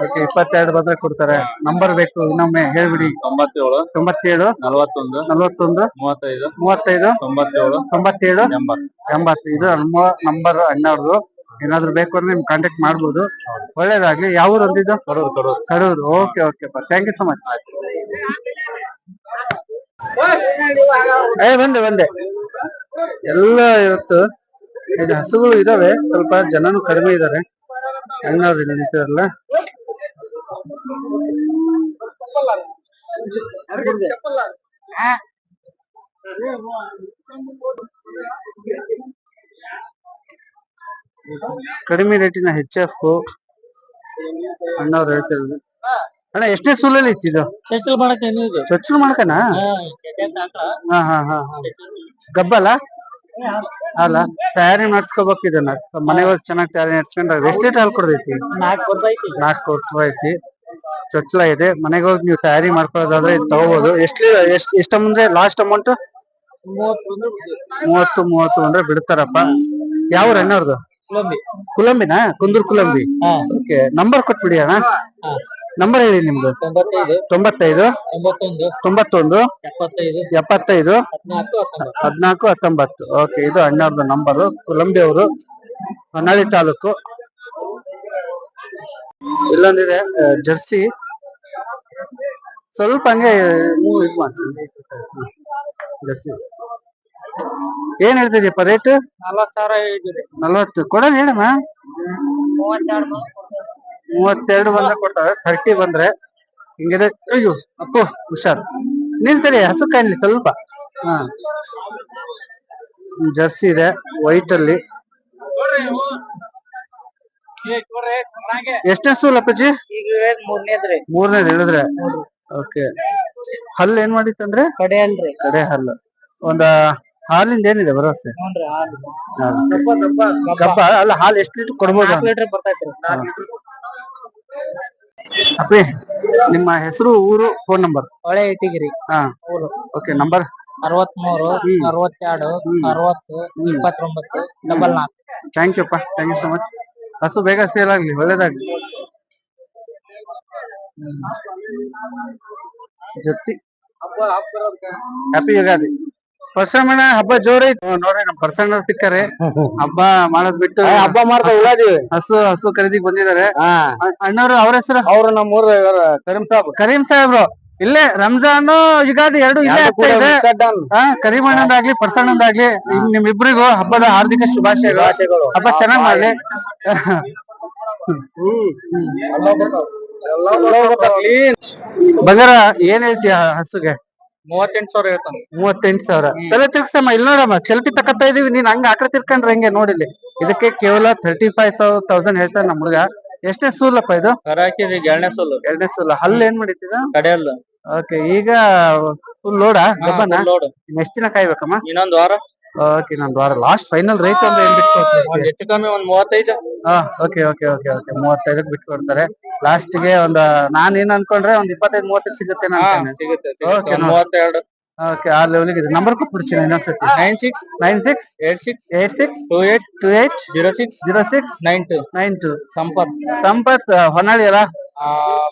ಓಕೆ ಇಪ್ಪತ್ತೆರಡು ಬಂದ್ರೆ ಕೊಡ್ತಾರೆ. ನಂಬರ್ ಬೇಕು ಇನ್ನೊಮ್ಮೆ ಹೇಳ್ಬಿಡಿ. ತೊಂಬತ್ತೇಳು. ತೊಂಬತ್ತೇಳು. ನಲವತ್ತೊಂದು. ನಲವತ್ತೊಂದು. ಮೂವತ್ತೈದು. ಮೂವತ್ತೈದು. ತೊಂಬತ್ತೇಳು. ತೊಂಬತ್ತೇಳು. ಎಂಬತ್ತು. ಎಂಬತ್ತು. ಇದು ನಂಬರ್ ಅಣ್ಣವ್ರದ್ದು ಏನಾದ್ರು ಬೇಕು ಅಂದ್ರೆ ನಿಮ್ ಕಾಂಟ್ಯಾಕ್ಟ್ ಮಾಡ್ಬೋದು. ಒಳ್ಳೇದಾಗ್ಲಿ. ಯಾವ ಊರು ಅಂದಿದ್ದು Kadur Kadur Kadur okay okay thank you so much ಏ ಬಂದೆ ಬಂದೆ. ಎಲ್ಲ ಇವತ್ತು ಇದು ಹಸುಗಳು ಇದಾವೆ. ಸ್ವಲ್ಪ ಜನನು ಕಡಿಮೆ ಇದಾರೆ. ಅಣ್ಣವ್ರು ನಿಂತಿರಲ್ಲ ಕಡಿಮೆ ರೇಟಿನ ಹೆಚ್ ಎಫ್ ಅಣ್ಣವ್ರು ಹೇಳ್ತಿರೋದು ಅಣ್ಣ ಎಷ್ಟನೇ ಸೂಲಲ್ಲಿ ಇತ್ತಿದ್ದು ಚೇಚಲ್ ಮಾಡಕ್ಕೆ ಚೊಚ್ಚಲು ಮಾಡ್ಕನಾ ಹಾ ಹಾ ಹಾ ಗಬ್ಬಲ್ಲ? ಅಲ್ಲ ತಯಾರಿ ಮಾಡಿಸ್ಕೋಬೇಕು ಇದನ್ನ. ಮನೆಗೆ ಹೋಗಿ ಚೆನ್ನಾಗಿ ತಯಾರಿ ನಡ್ಸ್ಕೊಂಡ್ರೆ ಎಷ್ಟು ಹಾಲು ಕೊಡ್ತೈತಿ ನಾಲ್ಕು ಬರ್ತೈತಿ ನಾಲ್ಕು ಕೊಡ್ತಾ ಐತಿ ಚೊಚ್ಚಲ ಇದೆ. ಮನೆಗೆ ಹೋಗಿ ನೀವು ತಯಾರಿ ಮಾಡ್ಕೊಳ್ಳೋದಾದ್ರೆ ಇದು ತಗೋಬಹುದು ಎಷ್ಟು ಎಷ್ಟು ಮುಂದೆ ಅಂದ್ರೆ ಲಾಸ್ಟ್ ಅಮೌಂಟ್ ಮೂವತ್ತು ಮೂವತ್ತು ಅಂದ್ರೆ ಬಿಡ್ತಾರಪ್ಪ. ಯಾವ ಅಣ್ಣವ್ರದ್ದು ಕುಲಂಬಿನಾ? ಕುಂದೂರ್ ಕುಲಂಬಿ. ಓಕೆ ನಂಬರ್ ಕೊಟ್ಬಿಡಿ ಅಣ್ಣ. ನಂಬರ್ ಹೇಳಿ ನಿಮ್ದು. ತೊಂಬತ್ತೈದು. ತೊಂಬತ್ತೈದು. ಎಪ್ಪತ್ತೈದು. ಹದಿನಾಲ್ಕು ಹತ್ತೊಂಬತ್ತು. ಓಕೆ ಇದು ಅಣ್ಣವ್ರದ್ದು ನಂಬರು ಕುಲಂಬಿ ಅವರು. ಹೊನ್ನಾಳಿ ತಾಲೂಕು. ಇಲ್ಲೊಂದಿದೆ ಜರ್ಸಿ. ಸ್ವಲ್ಪ ಹಂಗೆ ನೀವು ಇದು ಮಾಡಿ ಜರ್ಸಿ. ಏನ್ ಹೇಳ್ತಿದ್ಯಪ್ಪ ರೇಟ್ ನಲ್ವತ್ತು ಸಾವಿರ ಹೇಳಿದ್ರಿ ನಲ್ವತ್ತು. ಕೊಡೋದು ಹೇಳಮ್ಮ. ಮೂವತ್ತೆರಡು ಮೂವತ್ತೆರಡು ಬಂದ್ರೆ ಕೊಡ್ತಾರೆ. ಥರ್ಟಿ ಬಂದ್ರೆ. ಹಿಂಗಿದೆ. ಅಯ್ಯೋ ಅಪ್ಪು ಹುಷಾರ್. ನಿಲ್ತರಿ ಹಸು ಕಾಯ್ಲಿ ಸ್ವಲ್ಪ. ಹಾ. ಜರ್ಸಿ ಇದೆ ವೈಟ್ ಅಲ್ಲಿ. ಎಷ್ಟನೇ ಸೂಲ್ ಅಪ್ಪಾಜಿ? ಮೂರನೇದ್ರಿ ಮೂರನೇದು ಹೇಳಿದ್ರೆ? ಓಕೆ. ಹಲ್ಲು ಏನ್ ಮಾಡಿತ್ತಂದ್ರೆ ಕಡೆ ಅಲ್ರಿ ಕಡೆ ಹಲ್ಲು. ಒಂದ ಹಾಲಿಂದ ಏನಿದೆ ಭರವಸೆ? ಹಾಲು. ದಪ್ಪ ಕಬ್ಬ ಅಲ್ಲ ಹಾಲು ಎಷ್ಟು ಲೀಟರ್ ಕೊಡ್ಬೋದು ನಾಲ್ಕು ಲೀಟರ್ ಬರ್ತೈತ್ರಿ. ಅಪ್ಪಿ ನಿಮ್ಮ ಹೆಸರು ಊರು ಫೋನ್ ನಂಬರ್ ಹೊಳೆ ಇಟ್ಟಿಗಿರಿ. ಹಾ. ಊರು. ಓಕೆ ನಂಬರ್ ಅರವತ್ಮೂರು. ಅರವತ್ತೆರಡು ಅರವತ್ತು ಇಪ್ಪತ್ತೊಂಬತ್ತು ಡಬಲ್ ನಾಲ್ಕು. ಥ್ಯಾಂಕ್ ಯು ಅಪ್ಪ. ಥ್ಯಾಂಕ್ ಯು ಸೊ ಮಚ್ ಹಸು ಬೇಗ ಸೇಲ್ ಆಗ್ಲಿ ಒಳ್ಳೇದಾಗ್ಲಿ. ಜರ್ಸಿ. ಹ್ಯಾಪಿ ಯುಗಾದಿ. ಪರ್ಸಮಣ ಹಬ್ಬ ಜೋರೈತಿ ನೋಡ್ರಿ ನಮ್ ಪರ್ಸಣ್ಣ ಸಿಕ್ಕಾರೆ ಹಬ್ಬ ಮಾಡೋದ್ ಬಿಟ್ಟು ಹಬ್ಬ ಮಾಡ್ತಾ ಉಳ್ಳಾದಿ ಹಸು ಹಸು ಖರೀದಿಗೆ ಬಂದಿದ್ದಾರೆ ಅಣ್ಣವ್ರು ಅವ್ರ ಹೆಸರು ಅವ್ರು ನಮ್ಮ ಊರ್ ಕರೀಂ ಸಾಬ್ ಕರೀಂ ಸಾಹೇಬ್ರು ಇಲ್ಲೇ ರಂಜಾನ್ ಯುಗಾದಿ ಎರಡು ಇಲ್ಲೇ ಆಗ್ತಾ ಇದೆ ಹಾ ಕರೀಂ ಅಣ್ಣಂದಾಗ್ಲಿ ಪರ್ಸಣ್ಣಂದಾಗ್ಲಿ ನಿಮ್ ನಿಮ್ಮಿಬ್ರಿಗೂ ಹಬ್ಬದ ಹಾರ್ದಿಕ ಶುಭಾಶಯಗಳು ಹಬ್ಬ ಚೆನ್ನಾಗ್ ಮಾಡ್ಲಿ ಬಂಗಾರ ಏನ್ ಹೇಳ್ತೀಯ ಹಸುಗೆ ಮೂವತ್ತೆಂಟು ಸಾವಿರ ಹೇಳ್ತಾನೆ. ಮೂವತ್ತೆಂಟು ಸಾವಿರ. ತಲೆ ತಿರ್ಗ್ಸಮ್ಮ ಇಲ್ಲಿ ನೋಡಮ್ಮ ಸೆಲ್ಫಿ ತಕತ್ತಾ ಇದೀವಿ ನೀನ್ ಹಂಗ ಆಕಡೆ ತಿರ್ಕೊಂಡ್ರೆ ಹೆಂಗೆ ನೋಡಿಲಿ ಇದಕ್ಕೆ ಕೇವಲ ತರ್ಟಿ ಫೈವ್ ತೌಸಂಡ್ ಹೇಳ್ತಾನೆ ನಮ್ ಹುಡುಗ. ಎಷ್ಟೇ ಸೂಲಪ್ಪ ಇದು? ಎರಡನೇ ಸೋಲು. ಎರಡನೇ ಸೂಲ. ಹಲ್ಲು ಏನ್ ಮಾಡಿದ್ದೀರ? ಕಡೆಯಲ್ಲ. ಓಕೆ ಈಗ ಫುಲ್ ಲೋಡ ಗಬ್ಬನ ಲೋಡ್ ಎಷ್ಟು ದಿನ ಕಾಯ್ಬೇಕಮ್ಮ? ಇನ್ನೊಂದು ವಾರ. ಓಕೆ ನಂದು ವಾರ. ಲಾಸ್ಟ್ ಫೈನಲ್ ರೇಟ್ ಅಂದ್ರೆ ಏನ್ ಹೆಚ್ಚು ಕಮ್ಮಿ ಒಂದ್ ಮೂವತ್ತೈದು. ಹಾ ಓಕೆ ಓಕೆ ಓಕೆ ಓಕೆ ಮೂವತ್ತೈದಕ್ಕೆ ಬಿಟ್ಟು ಕೊಡ್ತಾರೆ. ಲಾಸ್ಟ್ಗೆ ಒಂದ್ ನಾನ್ ಏನ್ ಅನ್ಕೊಂಡ್ರೆ ಒಂದ್ ಇಪ್ಪತ್ತೈದು ಮೂವತ್ತಕ್ಕೆ ಸಿಗುತ್ತೆ ಸಿಗುತ್ತೆ Okay, ಮೂವತ್ತೆರಡು. ಓಕೆ ಆ ಲೆವೆಲ್ಗೆ ಇದೆ ನಂಬರ್ ಕೊಟ್ಬಿಡ್ತೀನಿ ಇನ್ನೊಂದ್ಸತಿ. Nine six nine six eight six eight six two eight two eight zero six zero six nine two nine two Sampath. Sampath Honnali ಅಲ್ಲ? ಆ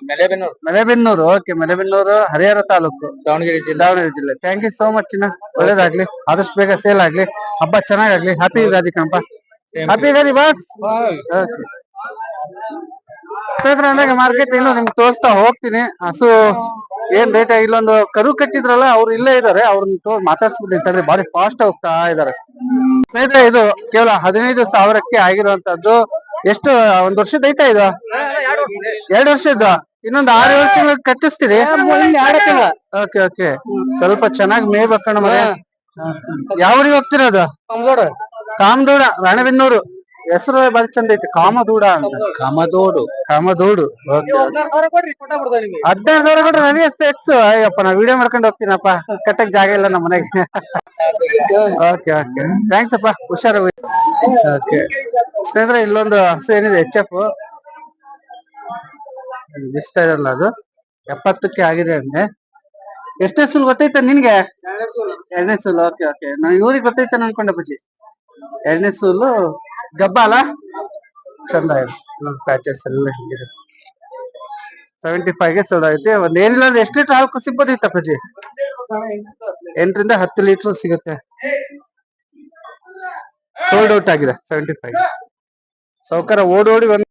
ಮೆಲೆಬೆನ್ನೂರು ಮಲೆಬೆನ್ನೂರು ಓಕೆ ಮಲೆಬೆನ್ನೂರು ಹರಿಹರ ತಾಲೂಕು. ದಾವಣಗೆರೆ ಜಿಲ್ಲೆ. ದಾವಣಗೆರೆ ಜಿಲ್ಲೆ. ಥ್ಯಾಂಕ್ ಯು ಸೋ ಮಚ್ ಚಿನ್ನ. ಒಳ್ಳೇದಾಗ್ಲಿ. ಆದಷ್ಟು ಬೇಗ ಸೇಲ್ ಆಗ್ಲಿ. ಹಬ್ಬ ಚೆನ್ನಾಗಾಗ್ಲಿ. ಹ್ಯಾಪಿ ಯುಗಾದಿ ಕಂಪ ಹ್ಯಾಪಿ ಯುಗಾದಿ ಬಾಸ್ ಅಂದಾಗ ಮಾರ್ಕೆಟ್ ಇನ್ನು ನಿಮ್ಗೆ ತೋರಿಸ್ತಾ ಹೋಗ್ತೀನಿ. ಹಸು ಏನ್ ರೇಟ್ ಇಲ್ಲೊಂದು ಕರು ಕಟ್ಟಿದ್ರಲ್ಲ ಅವ್ರು ಇಲ್ಲೇ ಇದಾರೆ. ಅವ್ರನ್ನ ತೋ ಮಾತಾಡ್ಸ್ಬಿಟ್ಟು ತಡ್ರಿ ಬಾರಿ ಫಾಸ್ಟ್ ಹೋಗ್ತಾ ಇದಾರೆ. ಸ್ನೇಹಿತರೆ ಇದು ಕೇವಲ ಹದಿನೈದು ಸಾವಿರಕ್ಕೆ ಆಗಿರುವಂತದ್ದು ಎಷ್ಟು ಒಂದ್ ವರ್ಷದ ಐತಾ ಇದು? ಎರಡು ವರ್ಷದ್ದು? ಇನ್ನೊಂದು ಆರು ಏಳು ತಿಂಗಳು ಕಟ್ಟಿಸ್ತೀರಿ? Okay okay. ಸ್ವಲ್ಪ ಚೆನ್ನಾಗಿ ಮೇಯ್ಬೇಕಣ್ಣ ಮನೆ ಯಾವ ಊರಿಗೆ ಹೋಗ್ತಿರೋದು ಕಾಮದೂಡ ರಾಣೆಬೆನ್ನೂರು. ಹೆಸರು ಬಾರಿ ಚಂದ ಐತಿ ಕಾಮದೂಡ ಅಂತ. ಕಾಮದೋಡು ಕಾಮದೋಡು ಹದಿನಾರು ಸಾವಿರ ಕೊಟ್ರೆ ನನಗೆ ಎಕ್ಸ್ ಅಯ್ಯಪ್ಪ ನಾ ವಿಡಿಯೋ ಮಾಡ್ಕೊಂಡು ಹೋಗ್ತೀನಪ್ಪ. ಕಟ್ಟಕ್ ಜಾಗ ಇಲ್ಲ ನಮ್ಮ ಮನೆಗೆ. Okay okay. ಥ್ಯಾಂಕ್ಸ್ ಅಪ್ಪ ಹುಷಾರು ಓಕೆ. ಸ್ನೇಹಿತರೆ ಇಲ್ಲೊಂದು ಹಸು ಏನಿದೆ ಎಚ್ ಎಫ್ ಬಿಸ್ತಾ ಇರಲ್ಲ ಅದು. ಎಪ್ಪತ್ತಕ್ಕೆ ಆಗಿದೆ ಅಂದೆ. ಎಷ್ಟೇ ಸುಲ್ ಗೊತ್ತೈತ ನಿನ್ಗೆ? ಎರಡನೇ ಸೂಲ್. Okay okay. ನಾನು ಇವ್ರಿಗೆ ಗೊತ್ತೈತ ಅನ್ಕೊಂಡೆ ಬಜ್ಜಿ ಎರಡನೇ ಸೂಲು. ಗಬ್ಬ ಅಲ್ಲ? ಚಂದ ಪ್ಯಾಚಸ್ ಎಲ್ಲ ಹಿಂಗಿದೆ. ಸೆವೆಂಟಿ ಫೈವ್ಗೆ ಗೆ ಐತಿ ಒಂದ್ ಏನಿಲ್ಲ ಅಂದ್ರೆ ಎಷ್ಟು ಲೀಟರ್ ಹಾಲು ಸಿಗ್ಬೋದಿತ್ತ ಅಪ್ಪಾಜಿ ಎಂಟರಿಂದ ಹತ್ತು ಲೀಟರ್ ಸಿಗುತ್ತೆ. ಸೋಲ್ಡ್ ಔಟ್ ಆಗಿದೆ ಸೆವೆಂಟಿ ಫೈವ್ ಸೌಕರ್ಯ ಓಡೋಡಿ ಒಂದ್